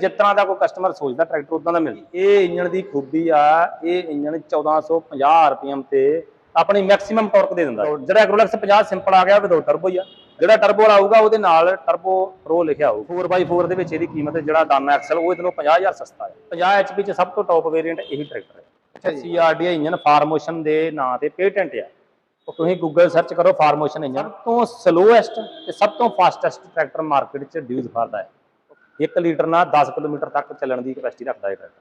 ਜਿਸ ਤਰ੍ਹਾਂ ਦਾ ਕੋਈ ਕਸਟਮਰ ਸੋਚਦਾ ਟਰੈਕਟਰ ਉਦਾਂ ਦਾ ਮਿਲਦਾ। ਇਹ ਇੰਜਣ ਦੀ ਖੂਬੀ ਆ ਇਹ ਇੰਜਣ 1450 ਆਰਪੀਐਮ ਤੇ ਆਪਣੀ ਮੈਕਸਿਮਮ ਟਾਰਕ ਦੇ ਦਿੰਦਾ। ਜਿਹੜਾ ਐਗਰੋਲੈਕਸ 50 ਸਿੰਪਲ ਆ ਗਿਆ ਵਿਦਆਊਟ ਟਰਬੋ ਹੀ ਆ। ਜਿਹੜਾ ਟਰਬੋ ਆਊਗਾ ਉਹਦੇ ਨਾਲ ਟਰਬੋ ਪ੍ਰੋ ਲਿਖਿਆ ਹੋਊ। 4x4 ਦੇ ਵਿੱਚ ਇਹਦੀ ਕੀਮਤ ਜਿਹੜਾ ਦਾਨਾ ਐਕਸਲ ਉਹ ਇਹਦੇ ਨਾਲੋਂ 50000 ਸਸਤਾ ਹੈ 50 ਐਚਪੀ ਚ ਸਭ ਤੋਂ ਟੌਪ ਵੇਰੀਐਂਟ ਇਹੀ ਟਰੈਕਟਰ ਅੱਛਾ ਹੈ। ਸੀਆਰਡੀ ਇੰਜਨ ਫਾਰਮੋਸ਼ਨ ਦੇ ਨਾਂ ਤੇ ਪੇਟੈਂਟ ਆ। ਤੁਸੀਂ ਗੂਗਲ ਸਰਚ ਕਰੋ ਫਾਰਮੋਸ਼ਨ ਇੰਜਨ ਸਭ ਤੋਂ ਸਲੋਐਸਟ ਤੇ ਸਭ ਤੋਂ ਫਾਸਟੈਸਟ ਟਰੈਕਟਰ ਮਾਰਕੀਟ 'ਚ ਡਿਊਜ਼ ਫਾਰਦਾ ਹੈ। 1 ਲੀਟਰ ਨਾਲ 10 ਕਿਲੋਮੀਟਰ ਤੱਕ ਚੱਲਣ ਦੀ ਕਪੈਸਿਟੀ ਰੱਖਦਾ ਹੈ ਟਰੈਕਟਰ।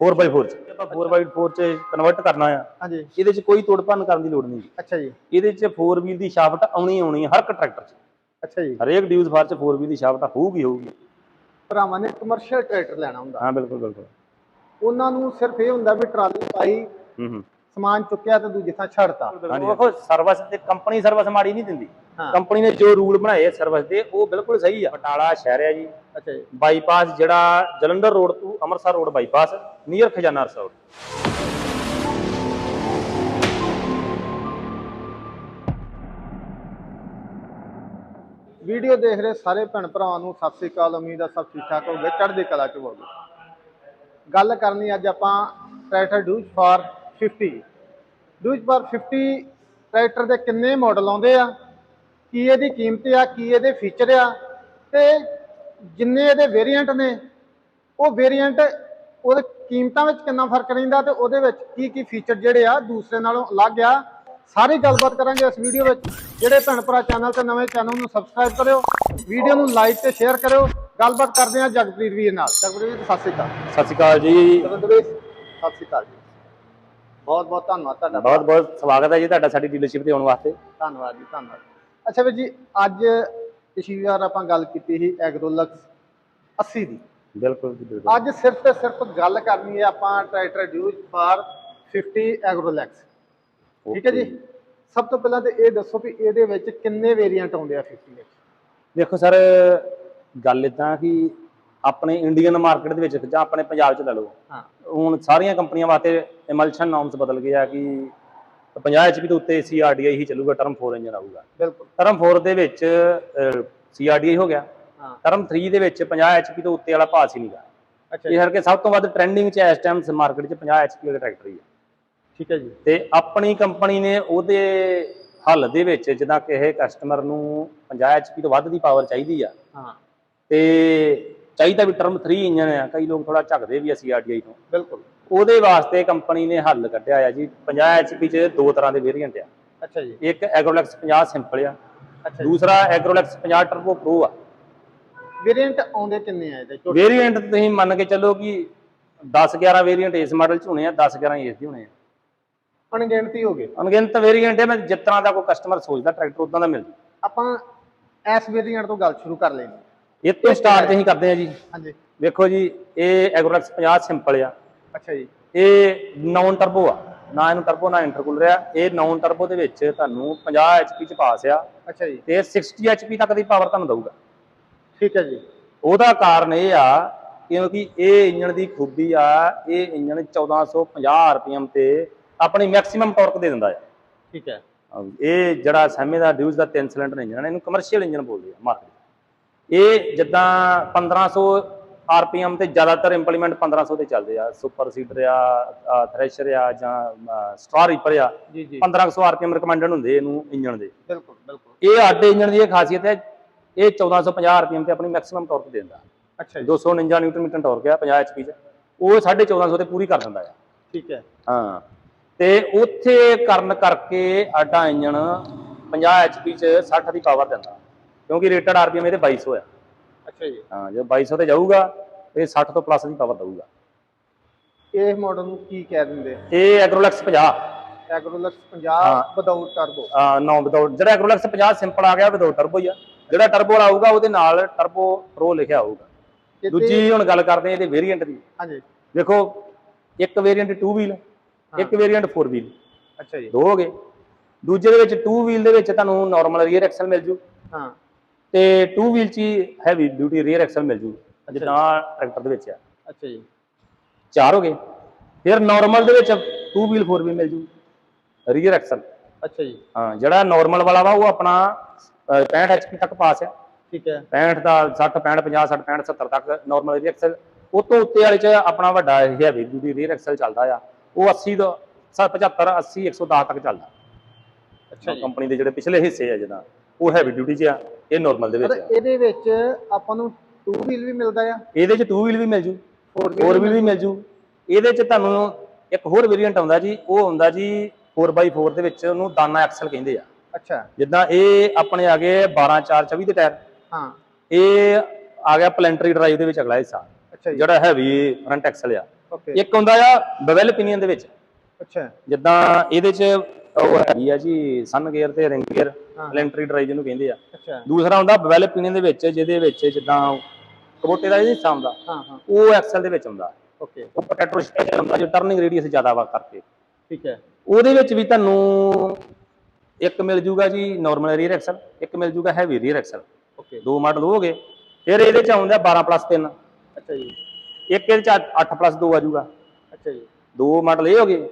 4x4 ਚ। ਆਪਾਂ 4x4 ਚ ਕਨਵਰਟ ਕਰਨਾ ਆ। ਹਾਂਜੀ। ਇਹਦੇ 'ਚ ਕੋਈ ਤੋੜ ਭੰਨ ਕਰਨ ਦੀ ਲੋੜ ਨਹੀਂ। ਅੱਛਾ ਜੀ। ਇਹਦੇ 'ਚ 4 ਵੀਲ ਦੀ ਸ਼ਾਫਟ ਆਉਣੀ ਆਉਣੀ ਹਰ ਇੱਕ ਟਰੈਕਟਰ 'ਚ। ਅੱਛਾ ਜੀ। ਹਰੇਕ ਡਿਊਜ਼ ਫਾਰ 'ਚ 4 ਵੀਲ ਦੀ ਸ਼ਾਫਟ ਹੋਊਗੀ ਹੋਊਗੀ। ਭਰਾਵਾਂ ਨੇ ਕਮਰਸ਼ੀਅਲ ਟਰੈਕਟਰ ਲੈਣਾ ਹੁੰਦਾ। ਹਾਂ ਬਿਲਕੁਲ ਬਿਲਕੁਲ। ਉਹਨਾਂ ਨੂੰ ਸਿਰਫ ਇਹ ਹੁੰਦਾ ਵੀ ਟਰਾਲੀ ਪਾਈ ਹੂੰ ਹੂੰ। ਸਮਾਨ ਚੁੱਕਿਆ ਤੇ ਦੂਜੇ ਥਾਂ ਛੱਡਤਾ। ਦੇਖੋ ਸਰਵਿਸ ਤੇ ਕੰਪਨੀ ਸਰਵਿਸ ਮਾੜੀ ਨਹੀਂ ਦਿੰਦੀ। ਕੰਪਨੀ ਨੇ ਜੋ ਰੂਲ ਬਣਾਏ ਸਰਵਿਸ ਦੇ ਉਹ ਬਿਲਕੁਲ ਸਹੀ ਆ। ਬਟਾਲਾ ਸ਼ਹਿਰ ਹੈ ਜੀ। ਅੱਛਾ ਜੀ। ਬਾਈਪਾਸ ਜਿਹੜਾ ਜਲੰਧਰ ਰੋਡ ਤੋਂ ਅੰਮ੍ਰਿਤਸਰ ਰੋਡ ਬਾਈਪਾਸ ਨੀਅਰ ਖਜ਼ਾਨਾ ਰਸੌੜ ਵੀਡੀਓ ਦੇਖ ਰਹੇ ਸਾਰੇ ਭੈਣ ਭਰਾਵਾਂ ਨੂੰ ਸਤਿ ਸ੍ਰੀ ਅਕਾਲ ਉਮੀਦ ਹੈ ਸਭ ਠੀਕ ਠਾਕ ਹੋਗੇ ਚੜ੍ਹਦੀ ਕਲਾ ਚ ਹੋਗੇ ਗੱਲ ਕਰਨੀ ਅੱਜ ਆਪਾਂ tractor Deutz Fahr 50 Deutz Fahr 50 tractor ਦੇ ਕਿੰਨੇ ਮਾਡਲ ਆਉਂਦੇ ਆ? ਕੀ ਇਹਦੀ ਕੀਮਤ ਆ? ਕੀ ਇਹਦੇ ਫੀਚਰ ਆ? ਤੇ ਜਿੰਨੇ ਇਹਦੇ ਵੇਰੀਐਂਟ ਨੇ ਉਹ ਵੇਰੀਐਂਟ ਉਹਦੇ ਕੀਮਤਾਂ ਵਿੱਚ ਕਿੰਨਾ ਫ਼ਰਕ ਰਹਿੰਦਾ ਤੇ ਉਹਦੇ ਵਿੱਚ ਕੀ ਕੀ ਫੀਚਰ ਜਿਹੜੇ ਆ ਦੂਸਰੇ ਨਾਲੋਂ ਅਲੱਗ ਆ। ਸਾਰੀ ਗੱਲਬਾਤ ਕਰਾਂਗੇ ਇਸ ਵੀਡੀਓ ਵਿੱਚ। ਜਿਹੜੇ ਭੈਣ ਭਰਾ ਚੈਨਲ ਤੇ ਨਵੇਂ ਚੈਨਲ ਨੂੰ ਸਬਸਕ੍ਰਾਈਬ ਕਰਿਓ ਵੀਡੀਓ ਨੂੰ ਲਾਈਕ ਤੇ ਸ਼ੇਅਰ ਕਰਿਓ। ਗੱਲਬਾਤ ਕਰਦੇ ਹਾਂ ਜਗਪ੍ਰੀਤ ਵੀਰ ਨਾਲ। ਜਗਪ੍ਰੀਤ ਵੀਰ ਸਤਿ ਸ਼੍ਰੀ ਅਕਾਲ। ਸਤਿ ਸ਼੍ਰੀ ਅਕਾਲ ਜੀ। ਵੀਰ ਸਤਿ ਸ਼੍ਰੀ ਅਕਾਲ ਜੀ। ਬਹੁਤ ਬਹੁਤ ਧੰਨਵਾਦ ਤੁਹਾਡਾ ਬਹੁਤ ਬਹੁਤ ਸਵਾਗਤ ਹੈ ਜੀ ਤੁਹਾਡਾ ਸਾਡੀ ਡੀਲਰਸ਼ਿਪ ਤੇ ਆਉਣ ਵਾਸਤੇ। ਧੰਨਵਾਦ ਜੀ ਧੰਨਵਾਦ। ਅੱਛਾ ਵੀਰ ਜੀ ਅੱਜ ਪਿਛਲੀ ਵਾਰ ਆਪਾਂ ਗੱਲ ਕੀਤੀ ਸੀ ਐਗਰੋਲਕਸ 80 ਦੀ। ਬਿਲਕੁਲ ਜੀ ਬਿਲਕੁਲ। ਅੱਜ ਸਿਰਫ ਤੇ ਸਿਰਫ ਗੱਲ ਕਰਨੀ ਹੈ ਆਪਾਂ ਟਰੈਕਟਰ ਡਿਊਜ ਫਾਰ 50 ਐਗਰੋਲੈਕਸ ਠੀਕ ਹੈ ਜੀ? ਸਭ ਤੋਂ ਪਹਿਲਾਂ ਤੇ ਇਹ ਦੱਸੋ ਵੀ ਇਹਦੇ ਵਿੱਚ ਕਿੰਨੇ ਵੇਰੀਐਂਟ ਆਉਂਦੇ ਆ 50 ਵਿੱਚ? ਦੇਖੋ ਸਰ ਗੱਲ ਇਦਾਂ ਕਿ ਆਪਣੇ ਇੰਡੀਅਨ ਮਾਰਕੀਟ ਦੇ ਵਿੱਚ ਜਾਂ ਆਪਣੇ ਪੰਜਾਬ 'ਚ ਲੈ ਲਓ। ਹਾਂ। ਹੁਣ ਸਾਰੀਆਂ ਕੰਪਨੀਆਂ ਵਾਸਤੇ ਐਮਲਸ਼ਨ ਨਾਮਸ ਬਦਲ ਗਏ ਆ ਕਿ 50 ਐਚਪੀ ਦੇ ਉੱਤੇ ਸੀਆਰਡੀਆਈ ਹੀ ਚੱਲੂਗਾ ਟਰਮ 4 ਇੰਜਨ ਆਊਗਾ। ਬਿਲਕੁਲ। ਟਰਮ 4 ਦੇ ਵਿੱਚ ਸੀਆਰਡੀਆਈ ਹੋ ਗਿਆ। ਹਾਂ। ਟਰਮ 3 ਦੇ ਵਿੱਚ 50 ਐਚਪੀ ਤੋਂ ਉੱਤੇ ਵਾਲਾ ਭਾਅ ਸੀ ਨਹੀਂਗਾ ਅੱਛਾ ਇਹ ਕਰਕੇ ਸਭ ਤੋਂ ਵੱਧ ਟ੍ਰੈਂਡਿੰਗ 'ਚ ਇਸ ਟਾਈਮ ਮਾਰਕੀਟ 'ਚ 50 ਐਚਪੀ ਵਾਲੇ ਟਰੈਕਟਰ ਹੀ ਆ। ਠੀਕ ਹੈ ਜੀ। ਤੇ ਆਪਣੀ ਕੰਪਨੀ ਨੇ ਉਹਦੇ ਹੱਲ ਦੇ ਵਿੱਚ ਜਿੱਦਾਂ ਕਿਸੇ ਕਸਟਮਰ ਨੂੰ 50 ਐਚਪੀ ਤੋਂ ਵੱਧ ਦੀ ਪਾਵਰ ਚਾਹੀਦੀ ਆ। ਹਾਂ। ਤੇ ਚਾਹੀਦਾ ਵੀ ਟਰਮ 3 ਇੰਜਨ ਆ ਕਈ ਲੋਕ ਥੋੜਾ ਝੱਕਦੇ ਵੀ ਆ ਸੀਆਰਡੀਆਈ ਤੋਂ। ਬਿਲਕੁਲ। ਉਹਦੇ ਵਾਸਤੇ ਕੰਪਨੀ ਨੇ ਹੱਲ ਕੱਢਿਆ ਆ ਜੀ 50 ਐਚਪੀ 'ਚ ਦੋ ਤਰ੍ਹਾਂ ਦੇ ਵੇਰੀਐਂਟ ਆ। ਅੱਛਾ ਜੀ। ਇੱਕ ਐਗਰੋਲੈਕਸ 50 ਸਿੰਪਲ ਆ ਅੱਛਾ ਜੀ। ਦੂਸਰਾ ਐਗਰੋਲੈਕਸ 50 ਟਰਬੋ ਪ੍ਰੋ ਆ। ਵੇਰੀਐਂਟ ਆਉਂਦੇ ਕਿੰਨੇ ਆ ਇਹਦੇ? ਵੇਰੀਐਂਟ ਤੁਸੀਂ ਮੰਨ ਕੇ ਚੱਲੋ ਕਿ 10 11 ਵੇਰੀਐਂਟ ਇਸ ਮਾਡਲ 'ਚ ਹੋਣੇ ਆ 10 11 ਇਸ ਦੇ ਹੋਣੇ ਆ। ਅਣਗਿਣਤੀ ਹੋ ਗਏ ਅਣਗਿਣਤ ਵੇਰੀਐਂਟ ਹੈ ਮੈਂ ਜਿਸ ਤਰ੍ਹਾਂ ਦਾ ਕੋਈ ਕਸਟਮਰ ਸੋਚਦਾ ਟਰੈਕਟਰ ਉਦਾਂ ਦਾ ਮਿਲ ਜੂ। ਆਪਾਂ ਇਸ ਵੇਰੀਐਂਟ ਤੋਂ ਗੱਲ ਸ਼ੁਰੂ ਕਰ ਲੈਣੀ ਇਹ ਤੋਂ ਸਟਾਰਟ ਅਸੀਂ ਕਰਦੇ ਹਾਂ ਜੀ। ਹਾਂਜੀ। ਵੇਖੋ ਜੀ ਇਹ ਐਗਰੋਲੈਕਸ 50 ਸਿੰਪਲ ਆ। ਅੱਛਾ ਜੀ। ਇਹ ਨਾਨ ਟਰਬੋ ਆ। ਨਾ ਇਹਨੂੰ ਟਰਬੋ ਨਾ ਇੰਟਰਕੂਲਰ ਆ। ਇਹ ਨਾਨ ਟਰਬੋ ਦੇ ਵਿੱਚ ਤੁਹਾਨੂੰ 50 ਐਚਪੀ ਚ ਪਾਸ ਆ। ਅੱਛਾ ਜੀ। ਤੇ 60 ਐਚਪੀ ਤੱਕ ਦੀ ਪਾਵਰ ਤੁਹਾਨੂੰ ਦਊਗਾ। ਠੀਕ ਹੈ ਜੀ। ਉਹਦਾ ਕਾਰਨ ਇਹ ਆ ਕਿਉਂਕਿ ਇਹ ਇੰਜਣ ਦੀ ਖੂਬੀ ਆ ਇਹ ਇੰਜਣ 1450 ਆਰਪੀਐਮ ਤੇ ਆਪਣੀ ਮੈਕਸਿਮਮ ਟਾਰਕ ਦੇ ਦਿੰਦਾ ਆ। ਠੀਕ ਹੈ। ਇਹ ਜਿਹੜਾ ਸੈਮੇ ਦਾ ਡਿਊਜ਼ ਦਾ ਤਿੰਨ ਸਿਲੰਡਰ ਇੰਜਨ ਹੈ ਇਹਨੂੰ ਕਮਰਸ਼ੀਅਲ ਇੰਜਨ ਬੋਲਦੇ ਆ ਮਾਰਕੀਟ ਇਹ ਜਿੱਦਾਂ 1500 ਆਰਪੀਐਮ ਤੇ ਜ਼ਿਆਦਾਤਰ ਇੰਪਲੀਮੈਂਟ 1500 ਤੇ ਚੱਲਦੇ ਆ। ਸੁਪਰ ਸੀਡਰ ਆ ਥ੍ਰੈਸ਼ਰ ਆ ਜਾਂ ਸਟਾਰ ਰੀਪਰ ਆ ਜੀ ਜੀ। 1500 ਆਰਪੀਐਮ ਰეკਮੈਂਡਡ ਹੁੰਦੇ ਇਹਨੂੰ ਇੰਜਨ ਦੇ। ਬਿਲਕੁਲ ਬਿਲਕੁਲ। ਇਹ ਅੱਡ ਇੰਜਨ ਦੀ ਇਹ ਖਾਸੀਅਤ ਹੈ ਇਹ 1450 ਆਰਪੀਐਮ ਤੇ ਆਪਣੀ ਮੈਕਸਿਮਮ ਟਾਰਕ ਦਿੰਦਾ। ਅੱਛਾ ਜੀ। 249 ਨਿਊਟਨ ਮੀਟਰ ਟਾਰਕ ਆ 50 ਐਚਪੀ ਚ। ਉਹ 1450 ਤੇ ਪੂਰੀ ਕਰ ਦਿੰਦਾ ਆ। ਠੀਕ ਹੈ। ਹਾਂ। ਤੇ ਉੱਥੇ ਕਰਨ ਕਰਕੇ ਆਡਾ ਇੰਜਣ 50 ਐਚਪੀ ਚ 60 ਦੀ ਪਾਵਰ ਦਿੰਦਾ। ਕਿਉਂਕਿ ਰੇਟਡ ਆਰਪੀਐਮ ਇਹਦੇ 2200 ਆ। ਅੱਛਾ ਜੀ। ਹਾਂ ਜੇ 2200 ਤੇ ਜਾਊਗਾ ਇਹ 60 ਤੋਂ ਪਲੱਸ ਦੀ ਪਾਵਰ ਦਊਗਾ। ਇਹ ਮਾਡਲ ਨੂੰ ਕੀ ਕਹਿ ਦਿੰਦੇ? ਇਹ ਐਗਰੋਲੈਕਸ 50 ਐਗਰੋਲਕਸ 50 ਹਾਂ। ਵਿਦਆਊਟ ਟਰਬੋ ਆ ਨੋ ਵਿਦਆਊਟ ਜਿਹੜਾ ਐਗਰੋਲੈਕਸ 50 ਸਿੰਪਲ ਆ ਗਿਆ ਵਿਦਆਊਟ ਟਰਬੋ ਹੀ ਆ। ਜਿਹੜਾ ਟਰਬੋ ਵਾਲਾ ਆਊਗਾ ਉਹਦੇ ਨਾਲ ਟਰਬੋ ਪ੍ਰੋ ਲਿਖਿਆ ਹੋਊਗਾ। ਦੂਜੀ ਹੁਣ ਗੱਲ ਕਰਦੇ ਹਾਂ ਇਹਦੇ ਵੇਰੀਐਂਟ ਦੀ। ਹਾਂਜੀ। ਦੇਖੋ ਇੱਕ ਵੇਰੀਐਂਟ 2 ਵੀਲ ਇੱਕ ਵੇਰੀਐਂਟ 4 ਵੀਲ ਅੱਛਾ ਜੀ। ਦੋ ਹੋ ਗਏ। ਦੂਜੇ ਦੇ ਵਿੱਚ 2 ਵੀਲ ਦੇ ਵਿੱਚ ਤੁਹਾਨੂੰ ਨਾਰਮਲ ਰੀਅਰ ਐਕਸਲ ਮਿਲ ਜੂ। ਹਾਂ। ਤੇ 2 ਵੀਲ ਚ ਹੈਵੀ ਡਿਊਟੀ ਰੀਅਰ ਐਕਸਲ ਮਿਲ ਜੂ। ਜਿੱਦਾਂ ਟਰੈਕਟਰ ਦੇ ਵਿੱਚ ਆ। ਅੱਛਾ ਜੀ। ਚਾਰ ਹੋ ਗਏ। ਫਿਰ ਨਾਰਮਲ ਦੇ ਵਿੱਚ 2 ਵੀਲ 4 ਵੀਲ ਮਿਲ ਜੂ ਰੀਅਰ ਐਕਸਲ ਅੱਛਾ ਜੀ। ਹਾਂ ਜਿਹੜਾ ਨਾਰਮਲ ਵਾਲਾ ਵਾ ਉਹ ਆਪਣਾ ਅਹ, 65 ਐਚਪੀ ਤੱਕ ਪਾਸ ਆ। ਠੀਕ ਹੈ। 65 ਦਾ 60 65 50 60 65 70 ਤੱਕ ਨਾਰਮਲ ਰੀਅਰ ਐਕਸਲ ਉਹ ਤੋਂ ਉੱਤੇ ਵਾਲੇ ਚ ਆਪਣਾ ਵੱਡਾ ਹੈਵੀ ਡਿਊਟੀ ਰੀਅਰ ਐਕਸਲ ਚੱਲਦਾ ਆ। ਉਹ 80 ਤੋਂ 75 80 110 ਤੱਕ ਚੱਲਦਾ। ਅੱਛਾ ਕੰਪਨੀ ਦੇ ਜਿਹੜੇ ਪਿਛਲੇ ਹਿੱਸੇ ਆ ਜਿਹਦਾ ਉਹ ਹੈਵੀ ਡਿਊਟੀ 'ਚ ਆ। ਇਹ ਨਾਰਮਲ ਦੇ ਵਿੱਚ ਆ। ਇਹਦੇ ਵਿੱਚ ਆਪਾਂ ਨੂੰ ਟੂ ਵੀਲ ਵੀ ਮਿਲਦਾ ਆ। ਇਹਦੇ 'ਚ 2 ਵੀਲ ਵੀ ਮਿਲ ਜੂ ਫੋਰ 4 ਵੀਲ ਵੀ ਮਿਲ ਜੂ। ਇਹਦੇ 'ਚ ਤੁਹਾਨੂੰ ਇੱਕ ਹੋਰ ਵੇਰੀਐਂਟ ਆਉਂਦਾ ਜੀ ਉਹ ਹੁੰਦਾ ਜੀ 4x4 ਦੇ ਵਿੱਚ ਉਹਨੂੰ ਦਾਨਾ ਐਕਸਲ ਕਹਿੰਦੇ ਆ। ਅੱਛਾ। ਜਿੱਦਾਂ ਇਹ ਆਪਣੇ ਆ ਗਏ 12 4 24 ਦੇ ਟਾਇਰ ਹਾਂ। ਇਹ ਆ ਗਿਆ ਪਲੈਂਟਰੀ ਡਰਾਈਵ ਦੇ ਵਿੱਚ ਅਗਲਾ ਹਿੱਸਾ। ਅੱਛਾ ਜੀ। ਜਿਹੜਾ ਹੈਵੀ ਫਰੰਟ ਐਕਸਲ ਆ। ਓਕੇ ਇੱਕ ਹੁੰਦਾ ਆ ਬਵੈਲ ਪਿਨੀਅਨ ਦੇ ਵਿੱਚ। ਅੱਛਾ। ਜਿੱਦਾਂ ਇਹਦੇ 'ਚ ਉਹ ਹੈਗੀ ਆ ਜੀ ਸਨ ਗੇਅਰ ਤੇ ਰਿੰਗ ਗੇਅਰ ਹਾਂ। ਪਲੈਂਟਰੀ ਡਰਾਈਵ ਜਿਹਨੂੰ ਕਹਿੰਦੇ ਆ। ਦੂਸਰਾ ਹੁੰਦਾ ਬਵੈਲ ਪਿਨੀਅਨ ਦੇ ਵਿੱਚ ਜਿਹਦੇ ਵਿੱਚ ਜਿੱਦਾਂ ਕਬੋਟੇ ਦਾ ਇਹ ਹਿੱਸਾ ਹੁੰਦਾ ਉਹ ਐਕਸਲ ਦੇ ਵਿੱਚ ਹੁੰਦਾ। ਓਕੇ। ਉਹ ਪੋਟੈਟੋ ਸਪੈਸ਼ਲ ਹੁੰਦਾ ਜੋ ਟਰਨਿੰਗ ਰੇਡੀਅਸ ਜ਼ਿਆਦਾ ਵਾ ਕਰਕੇ। ਠੀਕ ਹੈ। ਉਹਦੇ ਵਿੱਚ ਵੀ ਤੁਹਾਨੂੰ ਇੱਕ ਮਿਲ ਜੂਗਾ ਜੀ ਨਾਰਮਲ ਰੀਅਰ ਐਕਸਲ ਇੱਕ ਮਿਲ ਜੂਗਾ ਹੈਵੀ ਰੀਅਰ ਐਕਸਲ ਓਕੇ। ਦੋ ਮਾਡਲ ਹੋ ਗਏ ਫਿਰ ਇਹਦੇ ਚ ਆਉਂਦਾ 12 ਪਲੱਸ 3 ਅੱਛਾ ਜੀ। ਇੱਕ ਇਹਦੇ ਚ 8 ਪਲੱਸ 2 ਆ ਜੂਗਾ। ਅੱਛਾ ਜੀ। ਦੋ ਮਾਡਲ ਇਹ ਹੋ ਗਏ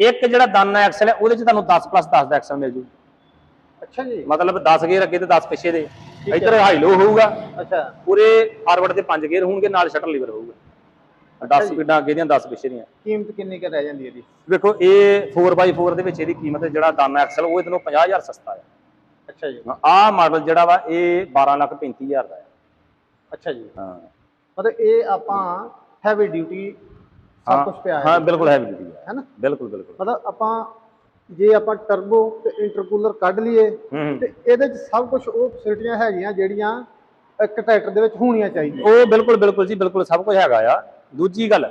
ਇੱਕ ਜਿਹੜਾ ਦਾਨਾ ਐਕਸਲ ਹੈ ਉਹਦੇ ਚ ਤੁਹਾਨੂੰ 10 ਪਲੱਸ 10 ਦਾ ਐਕਸਲ ਮਿਲ ਜੂ। ਅੱਛਾ ਜੀ। ਮਤਲਬ 10 ਗੇਅਰ ਅੱਗੇ ਤੇ 10 ਪਿੱਛੇ ਦੇ। ਇੱਧਰ ਹਾਈ ਲੋ ਹੋਊਗਾ। ਅੱਛਾ। ਪੂਰੇ ਫਾਰਵਰਡ ਤੇ 5 ਗੇਅਰ ਹੋਣਗੇ ਨਾਲ ਸ਼ਟਰ ਲੀਵਰ ਹੋਊਗਾ। 10 ਸਪੀਡਾਂ ਅੱਗੇ ਦੀਆਂ 10 ਪਿੱਛੇ ਦੀਆਂ। ਕੀਮਤ ਕਿੰਨੀ ਕੁ ਰਹਿ ਜਾਂਦੀ ਹੈ ਇਹਦੀ ਵੇਖੋ ਇਹ 4x4 ਦੇ ਵਿੱਚ ਇਹਦੀ ਕੀਮਤ ਜਿਹੜਾ ਦਾਨਾ ਐਕਸਲ ਉਹ ਇਹਦੋਂ 50000 ਸਸਤਾ ਹੈ। ਅੱਛਾ ਜੀ। ਆਹ ਮਾਡਲ ਜਿਹੜਾ ਵਾ ਇਹ 12 ਲੱਖ 35000 ਦਾ ਹੈ। ਅੱਛਾ ਜੀ। ਹਾਂ। ਮਤਲਬ ਇਹ ਆਪਾਂ ਹੈਵੀ ਡਿਊਟੀ ਸਭ ਕੁਝ ਪਿਆ ਹੈ। ਹਾਂ ਬਿਲਕੁਲ ਹੈਵੀ ਹੈ ਹੈ ਨਾ? ਬਿਲਕੁਲ ਬਿਲਕੁਲ। ਮਤਲਬ ਆਪਾਂ ਜੇ ਆਪਾਂ ਟਰਬੋ ਤੇ ਇੰਟਰਕੂਲਰ ਕੱਢ ਲਈਏ। ਤੇ ਇਹਦੇ ਚ ਸਭ ਕੁਝ ਉਹ ਫੈਸਿਲਿਟੀਆਂ ਹੈਗੀਆਂ ਜਿਹੜੀਆਂ ਇੱਕ ਟਰੈਕਟਰ ਦੇ ਵਿੱਚ ਹੋਣੀਆਂ ਚਾਹੀਦੀਆਂ। ਉਹ ਬਿਲਕੁਲ ਬਿਲਕੁਲ ਜੀ ਬਿਲਕੁਲ ਸਭ ਕੁਝ ਹੈਗਾ ਆ। ਦੂਜੀ ਗੱਲ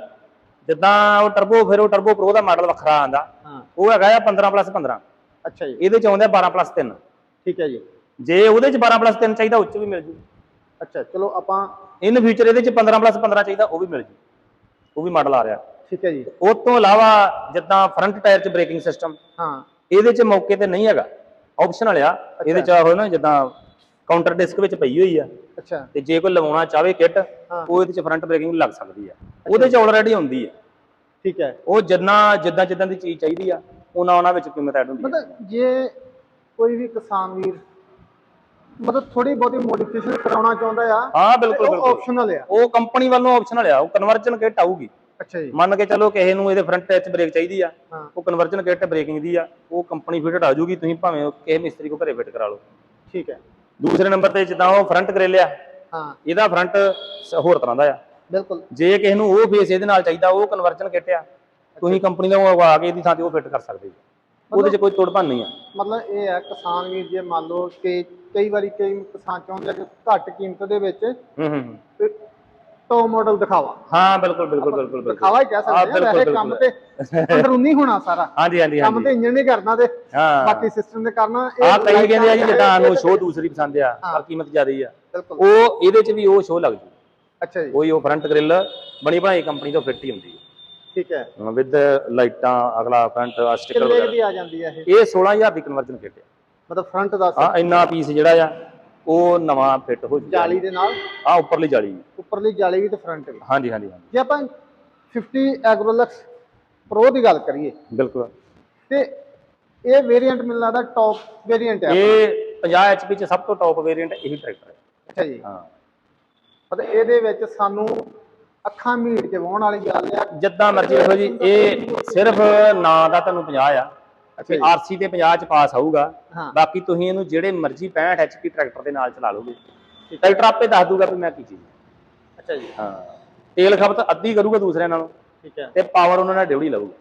ਜਿੱਦਾਂ ਉਹ ਟਰਬੋ ਫਿਰ ਉਹ ਟਰਬੋ ਪ੍ਰੋ ਦਾ ਮਾਡਲ ਵੱਖਰਾ ਆਂਦਾ ਉਹ ਹੈਗਾ ਆ 15 ਪਲੱਸ 15 ਅੱਛਾ ਜੀ। ਇਹਦੇ ਚ ਆਉਂਦਾ 12 ਪਲੱਸ 3 ਠੀਕ ਹੈ ਜੀ। ਜੇ ਉਹਦੇ ਚ 12 ਪਲੱਸ 3 ਚਾਹੀਦਾ ਉੱਚ ਵੀ ਮਿਲ ਜੂ। ਅੱਛਾ ਚਲੋ ਆਪਾਂ ਇਨ ਫਿਊਚਰ ਇਹਦੇ ਚ 15 ਪਲੱਸ 15 ਚਾਹੀਦਾ ਉਹ ਵੀ ਮਿਲ ਜੂ। ਉਹ ਵੀ ਮਾਡਲ ਆ ਰਿਹਾ। ਠੀਕ ਹੈ ਜੀ। ਉਹ ਤੋਂ ਇਲਾਵਾ ਜਿੱਦਾਂ ਫਰੰਟ ਟਾਇਰ 'ਚ ਬ੍ਰੇਕਿੰਗ ਸਿਸਟਮ ਹਾਂ। ਇਹਦੇ 'ਚ ਮੌਕੇ ਤੇ ਨਹੀਂ ਹੈਗਾ। ਆਪਸ਼ਨਲ ਆ ਇਹਦੇ 'ਚ ਹੋਇਆ ਨਾ ਜਿੱਦਾਂ ਕਾਊਂਟਰ ਡਿਸਕ ਵਿੱਚ ਪਈ ਹੋਈ ਆ। ਅੱਛਾ। ਤੇ ਜੇ ਕੋਈ ਲਵਾਉਣਾ ਚਾਹਵੇ ਕਿੱਟ ਹਾਂ। ਉਹ ਇਹਦੇ 'ਚ ਫਰੰਟ ਬ੍ਰੇਕਿੰਗ ਲੱਗ ਸਕਦੀ ਆ। ਉਹਦੇ 'ਚ ਆਲਰੇਡੀ ਹੁੰਦੀ ਆ। ਠੀਕ ਹੈ। ਉਹ ਜਿੰਨਾ ਜਿੱਦਾਂ ਜਿੱਦਾਂ ਦੀ ਚੀਜ਼ ਚਾਹੀਦੀ ਆ ਉਹਨਾਂ ਉਹਨਾਂ ਵਿੱਚ ਕੀਮਤ ਐਡ ਹੁੰਦੀ ਆ। ਮਤਲਬ ਜੇ ਕੋਈ ਵੀ ਕਿਸਾਨ ਵੀਰ ਮਤਲਬ ਥੋੜੀ ਬਹੁਤੀ ਮੋਡੀਫਿਕੇਸ਼ਨ ਕਰਾਉਣਾ ਚਾਹੁੰਦਾ ਆ ਹਾਂ ਬਿਲਕੁਲ ਉਹ ਬਿਲਕੁਲ। ਆਪਸ਼ਨਲ ਆ। ਉਹ ਕੰਪਨੀ ਵੱਲੋਂ ਆਪਸ਼ਨਲ ਆ। ਉਹ ਕਨਵਰਜਨ ਕਿੱਟ ਆਊਗੀ। ਅੱਛਾ ਜੀ। ਮੰਨ ਕੇ ਚੱਲੋ ਕਿਸੇ ਨੂੰ ਇਹਦੇ ਫਰੰਟ ਟੱਚ ਬ੍ਰੇਕ ਚਾਹੀਦੀ ਆ। ਹਾਂ। ਉਹ ਕਨਵਰਜਨ ਕਿੱਟ ਬ੍ਰੇਕਿੰਗ ਦੀ ਆ। ਉਹ ਕੰਪਨੀ ਫਿਟਡ ਆ ਜੂਗੀ ਤੁਸੀਂ ਭਾਵੇਂ ਕਿਸੇ ਮਿਸਤਰੀ ਕੋ ਘਰੇ ਫਿੱਟ ਕਰਾ ਲਓ। ਠੀਕ ਹੈ। ਦੂਸਰੇ ਨੰਬਰ ਤੇ ਜਿੱਦਾਂ ਉਹ ਫਰੰਟ ਗ੍ਰਿਲ ਆ। ਹਾਂ। ਇਹਦਾ ਫਰੰਟ ਹੋਰ ਤਰ੍ਹਾਂ ਦਾ ਆ। ਬਿਲਕੁਲ। ਜੇ ਕਿਸੇ ਨੂੰ ਉਹ ਫੇਸ ਇਹਦੇ ਨਾਲ ਚਾਹੀਦਾ ਉਹ ਕਨਵਰਜਨ ਕਿੱਟ ਆ। ਤੁਸੀਂ ਕੰਪਨੀ ਦਾ ਉਹ ਆ ਕੇ ਇਹਦੀ ਥਾਂ ਤੇ ਉਹ ਫਿੱਟ ਕਰ ਸਕਦੇ ਜੀ। ਉਹਦੇ 'ਚ ਕੋਈ ਤੋੜਪਾਨ ਨਹੀਂ ਆ। ਮਤਲਬ ਇਹ ਹੈ ਕਿਸਾਨ ਵੀਰ ਜੇ ਮੰਨ ਲਓ ਕਿ ਕਈ ਵਾਰੀ ਕਈ ਕਿਸਾਨ ਚਾਹੁੰਦੇ ਆ ਕਿ ਘੱਟ ਕੀਮਤ ਦੇ ਵਿੱਚ ਹੂੰ ਹੂੰ ਹੂੰ। ਟੋ ਮਾਡਲ ਦਿਖਾਵਾ। ਹਾਂ ਬਿਲਕੁਲ ਬਿਲਕੁਲ ਬਿਲਕੁਲ ਬਿਲਕੁਲ। ਦਿਖਾਵਾ ਹੀ ਕਹਿ ਹਾਂ, ਸਕਦੇ ਆ ਬਿਲਕੁਲ, ਵੈਸੇ ਕੰਮ ਤੇ। ਅੰਦਰੂਨੀ ਹੋਣਾ ਸਾਰਾ। ਹਾਂਜੀ ਹਾਂਜੀ ਕੰਮ ਹਾਂਜੀ। ਤੇ ਇੰਜਨ ਨਹੀਂ ਕਰਨਾ ਤੇ ਹਾਂ। ਬਾਕੀ ਸਿਸਟਮ ਤੇ ਕਰਨਾ ਆ ਕਈ ਕਹਿੰਦੇ ਆ ਜੀ ਜਿੱਦਾਂ ਇਹ- ਨੂੰ ਸ਼ੋਅ ਦੂਸਰੀ ਪਸੰਦ ਆ ਹਾਂ। ਪਰ ਕੀਮਤ ਜ਼ਿਆਦਾ ਹੀ ਆ। ਬਿਲਕੁਲ। ਉਹ ਇਹਦੇ 'ਚ ਵੀ ਉਹ ਸ਼ੋਅ ਲੱਗ ਜੂ। ਅੱਛਾ ਜੀ। ਕੋਈ ਉਹ ਫਰੰਟ ਗ੍ਰਿਲ ਬਣੀ ਬਣਾਈ ਕੰਪਨੀ ਤੋਂ ਫਿੱਟ ਹੀ ਹੁੰਦੀ ਠੀਕ ਹੈ। ਹੈ ਵਿਦ ਲਾਈਟਾਂ ਅਗਲਾ ਫਰੰਟ ਸਟicker ਕਿੰਨੇ ਦੀ ਆ ਜਾਂਦੀ ਹੈ ਇਹ। ਇਹ 16000 ਦੀ ਕਨਵਰਜਨ ਕਿੱਟ ਆ ਮਤਲਬ ਫਰੰਟ ਦਾ ਆ ਇੰਨਾ ਪੀਸ ਜਿਹੜਾ ਆ ਉਹ ਨਵਾਂ ਫਿੱਟ ਹੋ ਜੂਗਾ ਜਾਲੀ ਦੇ ਨਾਲ? ਆ ਉੱਪਰਲੀ ਜਾਲੀ। ਉੱਪਰਲੀ ਜਾਲੀ ਵੀ ਤੇ ਫਰੰਟ ਵੀ। ਹਾਂਜੀ ਹਾਂਜੀ ਹਾਂਜੀ। ਜੇ ਆਪਾਂ 50 ਐਗਰੋਲਕਸ ਪ੍ਰੋ ਦੀ ਗੱਲ ਕਰੀਏ। ਬਿਲਕੁਲ। ਤੇ ਇਹ ਵੇਰੀਐਂਟ ਮੈਨੂੰ ਲੱਗਦਾ ਟੌਪ ਵੇਰੀਐਂਟ ਹੈ ਇਹ 50 ਐਚਪੀ ਚ ਸਭ ਤੋਂ ਟੌਪ ਵੇਰੀਐਂਟ ਇਹੀ ਟਰੈਕਟਰ ਹੈ। ਅੱਛਾ ਜੀ। ਹਾਂ। ਮਤਲਬ ਇਹਦੇ ਵਿੱਚ ਸਾਨੂੰ ਅੱਖਾਂ ਮੀਟ ਕੇ ਵਾਉਣ ਵਾਲੀ ਗੱਲ ਆ। ਜਿੱਦਾਂ ਮਰਜ਼ੀ ਦੇਖੋ ਜੀ ਇਹ ਸਿਰਫ ਨਾਂ ਦਾ ਤੁਹਾਨੂੰ 50 ਆ ਅੱਛਾ ਜੀ। ਆਰਸੀ ਤੇ 50 ਚ ਪਾਸ ਆਊਗਾ। ਬਾਕੀ ਤੁਸੀਂ ਇਹਨੂੰ ਜਿਹੜੇ ਮਰਜ਼ੀ 65 ਐਚਪੀ ਟਰੈਕਟਰ ਦੇ ਨਾਲ ਚਲਾ ਲਓਗੇ। ਟਰੈਕਟਰ ਆਪੇ ਦੱਸ ਦੂਗਾ ਵੀ ਮੈਂ ਕੀ ਚੀਜ਼। ਅੱਛਾ ਜੀ। ਹਾਂ। ਤੇਲ ਖਪਤ ਅੱਧੀ ਕਰੂਗਾ ਦੂਸਰਿਆਂ ਨਾਲੋਂ। ਠੀਕ ਹੈ। ਤੇ ਪਾਵਰ ਉਹਨਾਂ ਨਾਲ ਡਿਉੜੀ ਲਊਗਾ।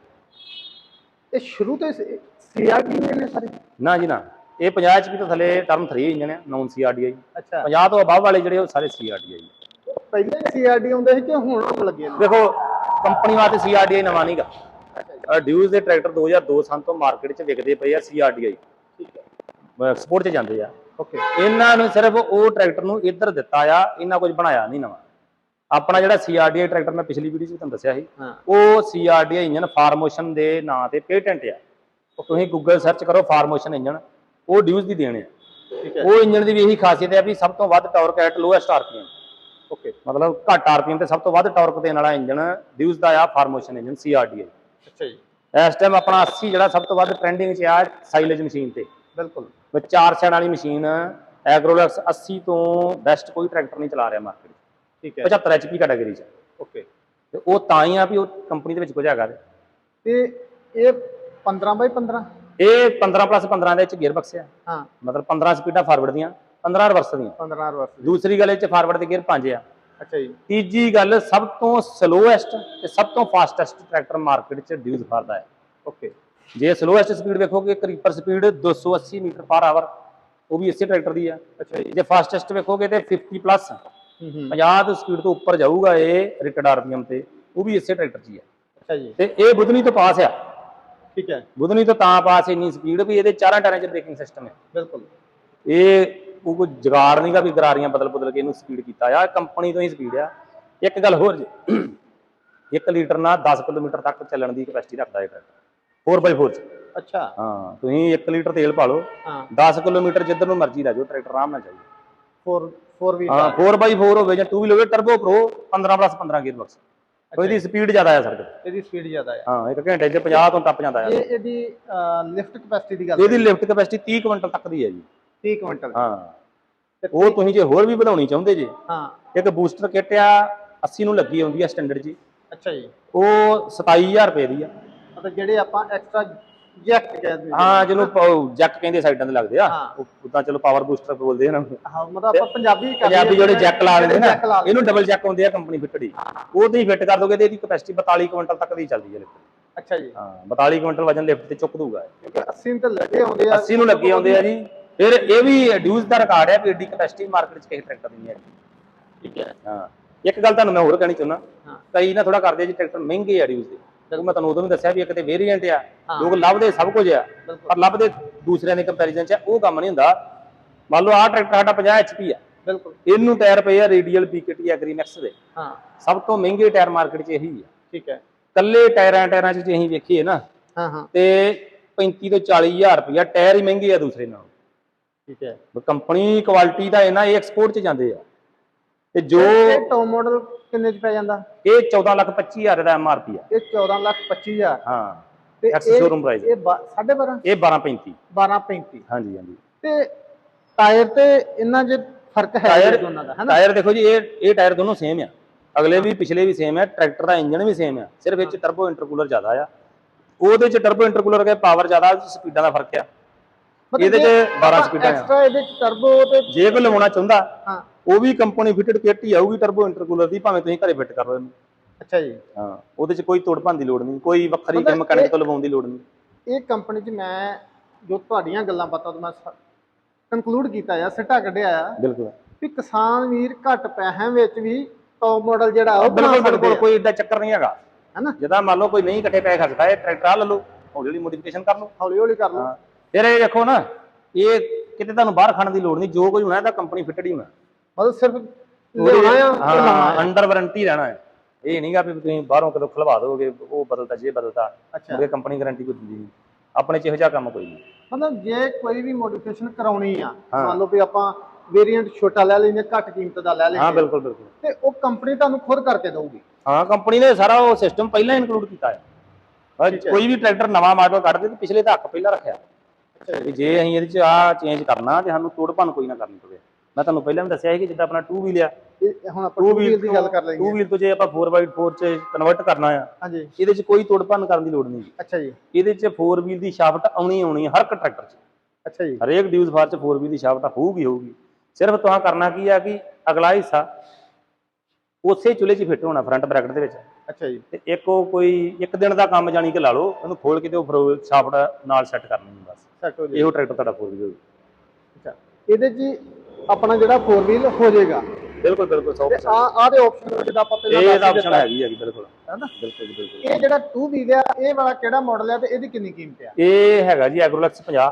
ਇਹ ਸ਼ੁਰੂ ਤੋਂ ਸੀਆਰਟੀ ਨੇ ਸਾਰੇ? ਨਾ ਜੀ ਨਾ। ਇਹ 50 ਐਚਪੀ ਤੋਂ ਥੱਲੇ ਟਰਮ 3 ਇੰਜਨ ਹੈ ਨੌਨ ਸੀਆਰਡੀਆਈ ਅੱਛਾ। 50 ਤੋਂ ਅਬਵ ਵਾਲੇ ਜਿਹੜੇ ਉਹ ਸਾਰੇ ਸੀਆਰਡੀਆਈ ਪਹਿਲੇ ਸੀਆਰਡੀ ਆਉਂਦੇ ਸੀ ਕਿ ਹੁਣ ਆਉਣ ਲੱਗੇ ਨੇ? ਦੇਖੋ ਕੰਪਨੀ ਵਾਸਤੇ ਸੀਆਰਡੀਆਈ ਨਵਾਂ ਨਹੀਂਗਾ। ਡਿਊਜ਼ ਦੇ ਟਰੈਕਟਰ 2002 ਸਾਲ ਤੋਂ ਮਾਰਕੀਟ 'ਚ ਵਿਕਦੇ ਪਏ ਆ ਸੀਆਰਡੀਆਈ ਠੀਕ ਹੈ। ਐਕਸਪੋਰਟ 'ਚ ਜਾਂਦੇ ਆ। ਓਕੇ। ਇਹਨਾਂ ਨੂੰ ਸਿਰਫ ਉਹ ਟਰੈਕਟਰ ਨੂੰ ਇੱਧਰ ਦਿੱਤਾ ਆ ਇਹਨਾਂ ਕੁਝ ਬਣਾਇਆ ਨਹੀਂ ਨਵਾਂ। ਆਪਣਾ ਜਿਹੜਾ ਸੀਆਰਡੀਆਈ ਟਰੈਕਟਰ ਮੈਂ ਪਿਛਲੀ ਵੀਡੀਓ 'ਚ ਤੁਹਾਨੂੰ ਦੱਸਿਆ ਸੀ ਉਹ ਸੀਆਰਡੀਆਈ ਇੰਜਨ ਫਾਰਮੋਸ਼ਨ ਦੇ ਨਾਂ ਤੇ ਪੇਟੈਂਟ ਆ। ਤੁਸੀਂ ਗੂਗਲ ਸਰਚ ਕਰੋ ਫਾਰਮੋਸ਼ਨ ਇੰਜਨ ਉਹ ਡਿਊਜ਼ ਦੀ ਦੇਣ ਆ। ਉਹ ਇੰਜਨ ਦੀ ਵੀ ਇਹੀ ਖਾਸੀਅਤ ਹੈ ਵੀ ਸਭ ਤੋਂ ਵੱਧ torque at lowest RPM. Okay ਮਤਲਬ ਘੱਟ ਆਰਪੀਐਮ ਤੇ ਸਭ ਤੋਂ ਵੱਧ ਟਾਰਕ ਦੇਣ ਵਾਲਾ ਇੰਜਨ ਡਿਊਜ਼ ਦਾ ਆ ਫਾਰਮੋਸ਼ਨ ਇੰਜਨ ਸੀਆਰਡੀਆਈ ਅੱਛਾ ਜੀ। ਇਸ ਟਾਈਮ ਆਪਣਾ 80 ਜਿਹੜਾ ਸਭ ਤੋਂ ਵੱਧ ਟ੍ਰੈਂਡਿੰਗ 'ਚ ਆ ਸਾਈਲੇਜ ਮਸ਼ੀਨ ਤੇ। ਬਿਲਕੁਲ। ਵਿੱਚ ਚਾਰ ਸੈਣ ਵਾਲੀ ਮਸ਼ੀਨ ਐਗਰੋਲੈਕਸ 80 ਤੋਂ ਬੈਸਟ ਕੋਈ ਟਰੈਕਟਰ ਨਹੀਂ ਚਲਾ ਰਿਹਾ ਮਾਰਕੀਟ ਠੀਕ ਹੈ। 75 ਐਚਪੀ ਕੈਟਾਗਰੀ 'ਚ। ਓਕੇ ਤੇ ਉਹ ਤਾਂ ਹੀ ਆ ਵੀ ਉਹ ਕੰਪਨੀ ਦੇ ਵਿੱਚ ਕੁਝ ਹੈਗਾ ਤੇ। ਇਹ 15 ਬਾਈ 15 ਇਹ 15 ਪਲੱਸ 15 ਦੇ ਵਿੱਚ ਗੇਅਰ ਬਕਸ ਆ। ਹਾਂ। ਮਤਲਬ 15 ਸਪੀਡਾਂ ਫਾਰਵਰਡ ਦੀਆਂ। 15 ਰਿਵਰਸ ਦੀਆਂ। 15 ਰਿਵਰਸ ਦੂਸਰੀ ਗੱਲ ਇਹ ਚ ਫਾਰਵਰਡ ਦੇ ਗੇਅਰ 5 ਆ। ਅੱਛਾ ਜੀ। ਤੀਜੀ ਗੱਲ ਸਭ ਤੋਂ ਸਲੋਐਸਟ ਤੇ ਸਭ ਤੋਂ ਫਾਸਟੈਸਟ ਟਰੈਕਟਰ ਮਾਰਕੀਟ 'ਚ ਡਿਊਜ਼ ਫਾਰਦਾ ਹੈ। ਓਕੇ ਜੇ ਸਲੋਐਸਟ ਸਪੀਡ ਵੇਖੋਗੇ creeper speed 280 metre per hour ਉਹ ਵੀ ਇਸੇ ਟਰੈਕਟਰ ਦੀ ਆ। ਅੱਛਾ ਜੀ। ਜੇ ਫਾਸਟੈਸਟ ਵੇਖੋਗੇ ਤੇ 50 ਪਲੱਸ ਹੂੰ ਹੂੰ। 50 ਤੋਂ ਸਪੀਡ ਤੋਂ ਉੱਪਰ ਜਾਊਗਾ ਇਹ ਰੇਟਡ ਆਰਪੀਐਮ ਤੇ ਉਹ ਵੀ ਇਸੇ ਟਰੈਕਟਰ 'ਚ ਹੀ ਆ। ਅੱਛਾ ਜੀ। ਤੇ ਇਹ ਬੁਧਨੀ ਤੋਂ ਪਾਸ ਆ। ਠੀਕ ਹੈ। ਬੁਧਨੀ ਤੋਂ ਤਾਂ ਪਾਸ ਇੰਨੀ ਸਪੀਡ ਵੀ ਇਹਦੇ ਚਾਰਾਂ ਟਾਇਰਾਂ 'ਚ ਬ੍ਰੇਕਿੰਗ ਸਿਸਟਮ ਹੈ। ਬਿਲਕੁਲ। ਇਹ ਉਹ ਕੋਈ ਜਗਾੜ ਨਹੀਂਗਾ ਵੀ ਗਰਾਰੀਆਂ ਬਦਲ ਬਦਲ ਕੇ ਇਹਨੂੰ ਸਪੀਡ ਕੀਤਾ। ਆ ਕੰਪਨੀ ਤੋਂ ਹੀ ਸਪੀਡ ਆ। ਇੱਕ ਗੱਲ ਹੋਰ ਜੀ। 1 ਲੀਟਰ ਨਾਲ 10 ਕਿਲੋਮੀਟਰ ਤੱਕ ਚੱਲਣ ਦੀ ਕਪੈਸਿਟੀ ਰੱਖਦਾ ਇਹ ਟਰੈਕਟਰ। 4x4 ਚ। ਅੱਛਾ। ਹਾਂ ਤੁਸੀਂ 1 ਲੀਟਰ ਤੇਲ ਪਾ ਲਓ। ਹਾਂ। 10 ਕਿਲੋਮੀਟਰ ਜਿੱਧਰ ਨੂੰ ਮਰਜ਼ੀ ਲੈ ਜਾਓ ਟਰੈਕਟਰ ਆਰਾਮ ਨਾਲ ਚੱਲੂ 4 4 ਵੀ ਹਾਂ 4x4 ਹੋਵੇ ਜਾਂ 2 ਵੀਲ ਹੋਵੇ turbo pro 15 plus 15 gearbox ਕੋਈ ਦੀ ਸਪੀਡ ਜ਼ਿਆਦਾ ਆ ਤੇ। ਇਹਦੀ ਸਪੀਡ ਜ਼ਿਆਦਾ ਹੈ ਹਾਂ ਇੱਕ ਘੰਟੇ 'ਚ 50 ਤੋਂ ਟੱਪ ਜਾਂਦਾ ਆ। ਇਹ ਇਹਦੀ ਲਿਫਟ ਕਪੈਸਿਟੀ ਦੀ ਗੱਲ ਇਹਦੀ ਲਿਫਟ ਕਪੈਸਿਟੀ 30 ਕੁਇੰਟਲ ਤੱਕ ਦੀ ਹੈ ਜੀ। 30 ਕੁਇੰਟਲ। ਹਾਂ। ਉਹ ਤੁਸੀਂ ਜੇ ਹੋਰ ਵੀ ਵਧਾਉਣੀ ਚਾਹੁੰਦੇ ਜੇ ਹਾਂ। ਇੱਕ ਬੂਸਟਰ ਕਿੱਟ ਆ 80 ਨੂੰ ਲੱਗੀ ਆਉਂਦੀ ਆ ਸਟੈਂਡਰਡ ਜੀ। ਅੱਛਾ ਜੀ। ਉਹ 27000 ਰੁਪਏ ਦੀ ਆ। ਮਤਲਬ ਜਿਹੜੇ ਆਪਾਂ ਐਕਸਟਰਾ ਜੈਕਟ ਕਹਿੰਦੇ ਹਾਂ ਜਿਹਨੂੰ ਜੈਕ ਕਹਿੰਦੇ ਸਾਈਡਾਂ ਤੇ ਲੱਗਦੇ ਆ। ਹਾਂ। ਉਦਾਂ ਚਲੋ ਪਾਵਰ ਬੂਸਟਰ ਬੋਲਦੇ ਆ ਨਾ। ਹਾਂ ਮਤਲਬ ਆਪਾਂ ਪੰਜਾਬੀ ਕਰ ਪੰਜਾਬੀ ਜਿਹੜੇ ਜੈਕ ਲਾ ਲੈਂਦੇ ਨਾ। ਇਹਨੂੰ ਡਬਲ ਜੈਕ ਹੁੰਦੇ ਆ ਕੰਪਨੀ ਫਿੱਟੜੀ ਉਹ ਤੁਸੀਂ ਫਿੱਟ ਕਰ ਦੋਗੇ ਤੇ ਇਹਦੀ ਕਪੈਸਿਟੀ 42 ਕੁਇੰਟਲ ਤੱਕ ਦੀ ਚੱਲਦੀ ਹੈ ਲਿਫਟ ਅੱਛਾ ਜੀ। ਹਾਂ 42 ਕੁਇੰਟਲ ਵਜਨ ਲਿਫਟ ਤੇ ਚੁੱਕ ਦੂਗਾ ਇਹ। ਕਿਉਂਕਿ 80 ਤੇ ਲੱਗੇ ਆਉਂਦੇ ਆ। 80 ਨੂੰ ਲੱਗੇ ਆਉਂਦੇ ਆ ਜੀ। ਫਿਰ ਇਹ ਵੀ ਡਿਊਜ਼ ਦਾ ਰਿਕਾਰਡ ਹੈ ਵੀ ਏਡੀ ਕਪੈਸਿਟੀ ਮਾਰਕੀਟ 'ਚ ਕਿਸੇ ਟਰੈਕਟਰ ਦੀ ਨਹੀਂ ਹੈ ਠੀਕ ਹੈ। ਹਾਂ ਇੱਕ ਗੱਲ ਤੁਹਾਨੂੰ ਮੈਂ ਹੋਰ ਕਹਿਣੀ ਚਾਹੁੰਦਾ ਹਾਂ। ਕਈ ਨਾ ਥੋੜਾ ਕਰਦੇ ਜੀ ਟਰੈਕਟਰ ਮਹਿੰਗੇ ਆ ਡਿਊਜ਼ ਦੇ। ਉਹ ਮੈਂ ਤੁਹਾਨੂੰ ਉਦੋਂ ਵੀ ਦੱਸਿਆ ਵੀ ਇੱਕ ਤੇ ਵੇਰੀਐਂਟ ਆ। ਲੋਕ ਲੱਭਦੇ ਸਭ ਕੁਝ ਆ ਪਰ ਲੱਭਦੇ ਦੂਸਰਿਆਂ ਦੇ ਕੰਪੈਰੀਜ਼ਨ 'ਚ ਉਹ ਕੰਮ ਨਹੀਂ ਹੁੰਦਾ। ਮੰਨ ਲਓ ਆਹ ਟਰੈਕਟਰ ਸਾਡਾ 50 HP ਆ। ਬਿਲਕੁਲ। ਇਹਨੂੰ ਟਾਇਰ ਪਏ ਆ ਰੇਡੀਅਲ ਪੀਕੇਟੀ ਐਗਰੀਮੈਕਸ ਦੇ। ਹਾਂ। ਸਭ ਤੋਂ ਮਹਿੰਗੇ ਟਾਇਰ ਮਾਰਕੀਟ 'ਚ ਇਹੀ ਆ। ਠੀਕ ਹੈ। ਕੱਲੇ ਟਾਇਰਾਂ ਟਾਇਰਾਂ 'ਚ ਜੇ ਅਸੀਂ ਵੇਖੀਏ ਨਾ ਹਾਂ ਹਾਂ। ਤੇ 35 ਤੋਂ 40000 ਰੁਪਇਆ ਟਾਇਰ ਹੀ ਮਹਿੰਗੇ ਆ ਦੂਸਰੇ ਨਾਲੋਂ। ਠੀਕ ਹੈ। ਕੰਪਨੀ ਕੁਆਲਿਟੀ ਦਾ ਇਹ ਨਾ ਇਹ ਐਕਸਪੋਰਟ 'ਚ ਜਾਂਦੇ ਆ। ਤੇ ਜੋ ਇਹ ਟੌਪ ਮਾਡਲ ਕਿੰਨੇ ਚ ਪੈ ਜਾਂਦਾ? ਇਹ 14 ਲੱਖ 25 ਹਜ਼ਾਰ ਦਾ ਐਮਆਰਪੀ ਆ। ਇਹ 14 ਲੱਖ 25000 ਹਾਂ ਤੇ ਇਹ ਸ਼ੋਰੂਮ ਪ੍ਰਾਈਸ ਇਹ 12.5 ਇਹ 1235 12.35 ਹਾਂਜੀ ਹਾਂਜੀ। ਤੇ ਟਾਇਰ ਤੇ ਇਹਨਾਂ 'ਚ ਫ਼ਰਕ ਹੈ ਟਾਇਰ ਦੋਨਾਂ ਦਾ ਹੈਨਾ ਟਾਇਰ ਦੇਖੋ ਜੀ ਇਹ ਇਹ ਟਾਇਰ ਦੋਨੋਂ ਸੇਮ ਆ। ਅਗਲੇ ਵੀ ਪਿਛਲੇ ਵੀ ਸੇਮ ਆ ਟਰੈਕਟਰ ਦਾ ਇੰਜਨ ਵੀ ਸੇਮ ਆ। ਸਿਰਫ ਇਹ ਚ ਟਰਬੋ ਇੰਟਰਕੂਲਰ ਜ਼ਿਆਦਾ ਆ। ਉਹਦੇ ਚ ਟਰਬੋ ਇੰਟਰਕੂਲਰ ਕੇ ਪਾਵਰ ਜ਼ਿਆਦਾ ਸਪੀਡਾਂ ਦਾ ਫ਼ਰਕ ਆ। ਇਹਦੇ 'ਚ 12 ਸਪੀਡਾਂ ਆ। ਐਕਸਟਰਾ ਇਹਦੇ 'ਚ ਟਰਬੋ ਤੇ ਜੇ ਕੋਈ ਲਵਾਉਣਾ ਚਾਹੁੰਦਾ ਹਾਂ। ਉਹ ਵੀ ਕੰਪਨੀ ਫਿਟਡ ਕਿੱਟ ਹੀ ਆਊਗੀ ਟਰਬੋ ਇੰਟਰਕੂਲਰ ਦੀ ਭਾਵੇਂ ਤੁਸੀਂ ਘਰੇ ਫਿੱਟ ਕਰ ਲਓ ਇਹਨੂੰ। ਅੱਛਾ ਜੀ। ਹਾਂ ਉਹਦੇ ਚ ਕੋਈ ਤੋੜ ਭੰਨ ਦੀ ਲੋੜ ਨਹੀਂ ਕੋਈ ਵੱਖਰੀ ਮਕੈਨਿਕ ਇਹ- ਤੋਂ ਲਵਾਉਣ ਦੀ ਲੋੜ ਨਹੀਂ। ਇਹ ਕੰਪਨੀ 'ਚ ਮੈਂ ਜੋ ਤੁਹਾਡੀਆਂ ਗੱਲਾਂ ਬਾਤਾਂ ਤੋਂ ਮੈਂ ਕਨਕਲੂਡ ਕੀਤਾ ਆ ਸਿੱਟਾ ਕੱਢਿਆ ਆ। ਬਿਲਕੁਲ। ਵੀ ਕਿਸਾਨ ਵੀਰ ਘੱਟ ਪੈਸਿਆਂ ਵਿੱਚ ਵੀ ਟੌਪ ਮਾਡਲ ਜਿਹੜਾ ਉਹ ਬਿਲਕੁਲ ਬਿਲਕੁਲ ਕੋਈ ਏਡਾ ਚੱਕਰ ਨਹੀਂ ਹੈਗਾ। ਹੈਨਾ? ਜਦਾਂ ਮੰਨ ਲਓ ਕੋਈ ਨਹੀਂ ਇਕੱਠੇ ਪੈਸੇ ਖਰਚਦਾ ਇਹ ਟਰੈਕਟਰ ਆ ਲੈ ਲਓ ਹੌਲੀ ਹੌਲੀ ਮੋਡੀਫਿਕੇਸ਼ਨ ਕਰ ਲਓ। ਹੌਲੀ ਹੌਲੀ ਕਰ ਲਓ। ਫਿਰ ਇਹ ਦੇਖੋ ਨਾ ਇਹ ਕਿਤੇ ਤੁਹਾਨੂੰ ਬਾਹਰ ਖਾਣ ਦੀ ਲੋੜ ਨਹੀਂ ਜੋ ਕੁਝ ਹੋਣਾ ਇਹਦਾ ਕੰਪਨੀ ਫਿਟਡ ਹੀ ਹੋਣਾ। ਮਤਲਬ ਸਿਰਫ ਲਿਆਉਣਾ ਆ ਤੇ ਹਾਂ। ਅੰਡਰ ਵਾਰੰਟੀ ਰਹਿਣਾ ਹੈ। ਇਹ ਨਹੀਂਗਾ ਵੀ ਤੁਸੀਂ ਬਾਹਰੋਂ ਕਦੋਂ ਖਲਵਾ ਦੋਗੇ ਉਹ ਬਦਲਤਾ ਜੇ ਬਦਲਤਾ ਅੱਛਾ। ਕੰਪਨੀ ਗਾਰੰਟੀ ਕੋਈ ਦਿੰਦੀ ਨਹੀਂ। ਆਪਣੇ ਚ ਇਹੋ ਜਿਹਾ ਕੰਮ ਕੋਈ ਨਹੀਂ। ਮਤਲਬ ਜੇ ਕੋਈ ਵੀ ਮੋਡੀਫਿਕੇਸ਼ਨ ਕਰਾਉਣੀ ਆ ਹਾਂ। ਮੰਨ ਲਓ ਵੀ ਆਪਾਂ ਵੇਰੀਐਂਟ ਛੋਟਾ ਲੈ ਲੈਂਦੇ ਘੱਟ ਕੀਮਤ ਦਾ ਲੈ ਹਾਂ ਲੈਂਦੇ ਬਿਲਕੁਲ ਬਿਲਕੁਲ। ਤੇ ਉਹ ਕੰਪਨੀ ਤੁਹਾਨੂੰ ਖੁਦ ਕਰਕੇ ਦਊਗੀ? ਹਾਂ ਕੰਪਨੀ ਨੇ ਸਾਰਾ ਉਹ ਸਿਸਟਮ ਪਹਿਲਾਂ ਇਨਕਲੂਡ ਕੀਤਾ ਹੈ। ਹਾਂ, ਹੈ। ਕੋਈ ਵੀ ਟਰੈਕਟਰ ਨਵਾਂ ਮਾਡਲ ਕੱਢਦੇ ਤੇ ਪਿਛਲੇ ਦਾ ਹੱਕ ਪਹਿਲਾਂ ਰੱਖਿਆ। ਵੀ ਜੇ ਅਸੀਂ ਇਹਦੇ ਚ ਆ ਚੇਂਜ ਕਰਨਾ ਤੇ ਸਾਨੂੰ ਤੋੜ ਭੰਨ ਕੋਈ ਨਾ ਕਰਨੀ ਪਵੇ ਮੈਂ ਤੁਹਾਨੂੰ ਪਹਿਲਾਂ ਵੀ ਦੱਸਿਆ ਸੀ ਕਿ ਜਿੱਦਾਂ ਆਪਣਾ 2 ਵੀਲ ਆ। ਇਹ ਹੁਣ ਆਪਾਂ 2 ਟੂ ਵੀਲ ਦੀ ਗੱਲ ਕਰ 2 ਲਈਏ ਵੀਲ ਤੋਂ ਜੇ ਆਪਾਂ 4x4 ਚ ਕਨਵਰਟ ਕਰਨਾ ਆ ਹਾਂਜੀ। ਇਹਦੇ ਚ ਕੋਈ ਤੋੜ ਭੰਨ ਕਰਨ ਦੀ ਲੋੜ ਨਹੀਂ ਜੀ। ਅੱਛਾ ਜੀ। ਇਹਦੇ ਚ 4 ਵੀਲ ਦੀ ਸ਼ਾਫਟ ਆਉਣੀ ਆਉਣੀ ਹਰ ਇੱਕ ਟਰੈਕਟਰ ਚ। ਅੱਛਾ ਜੀ। ਹਰੇਕ ਡਿਊਜ਼ ਫਾਰ ਚ 4 ਵੀਲ ਦੀ ਸ਼ਾਫਟ ਹੋਊਗੀ ਹੋਊਗੀ। ਸਿਰਫ ਤੁਹਾਂ ਕਰਨਾ ਕੀ ਆ ਕਿ ਅਗਲਾ ਹਿੱਸਾ ਉਸੇ ਚੁੱਲ੍ਹੇ 'ਚ ਫਿੱਟ ਹੋਣਾ ਫਰੰਟ ਬ੍ਰੈਕਟ ਦੇ ਵਿੱਚ। ਅੱਛਾ ਜੀ। ਤੇ ਇੱਕ ਉਹ ਕੋਈ ਇੱਕ ਦਿਨ ਦਾ ਕੰਮ ਜਾਣੀ ਕਿ ਲਾ ਲਓ ਉਹਨੂੰ ਖੋਲ ਕੇ ਤੇ ਉਹ ਸ਼ਾਫਟ ਨਾਲ ਸੈੱਟ ਕਰਨੀ ਸੈਟ ਹੋ ਜੀ ਇਹੋ ਟਰੈਕਟਰ ਤੁਹਾਡਾ 4 ਵੀਲ ਅੱਛਾ। ਇਹਦੇ 'ਚ ਹੀ ਆਪਣਾ ਜਿਹੜਾ 4 ਵੀਲ ਹੋ ਜਾਏਗਾ। ਬਿਲਕੁਲ ਬਿਲਕੁਲ 100% ਤੇ ਆ ਆ ਦੇ ਆਪਸ਼ਨ ਜਿੱਦਾਂ ਆਪਾਂ ਪਹਿਲਾਂ ਇਹ ਦਾ ਹੀ ਆਪਸ਼ਨ ਹੈਗੀ ਹੈਗੀ ਬਿਲਕੁਲ। ਹੈਨਾ ਬਿਲਕੁਲ ਬਿਲਕੁਲ। ਇਹ ਜਿਹੜਾ 2 ਵੀਲ ਆ ਇਹ ਵਾਲਾ ਕਿਹੜਾ ਮਾਡਲ ਆ ਤੇ ਇਹਦੀ ਕਿੰਨੀ ਕੀਮਤ ਆ? ਇਹ ਹੈਗਾ ਜੀ ਐਗਰੋਲੈਕਸ 50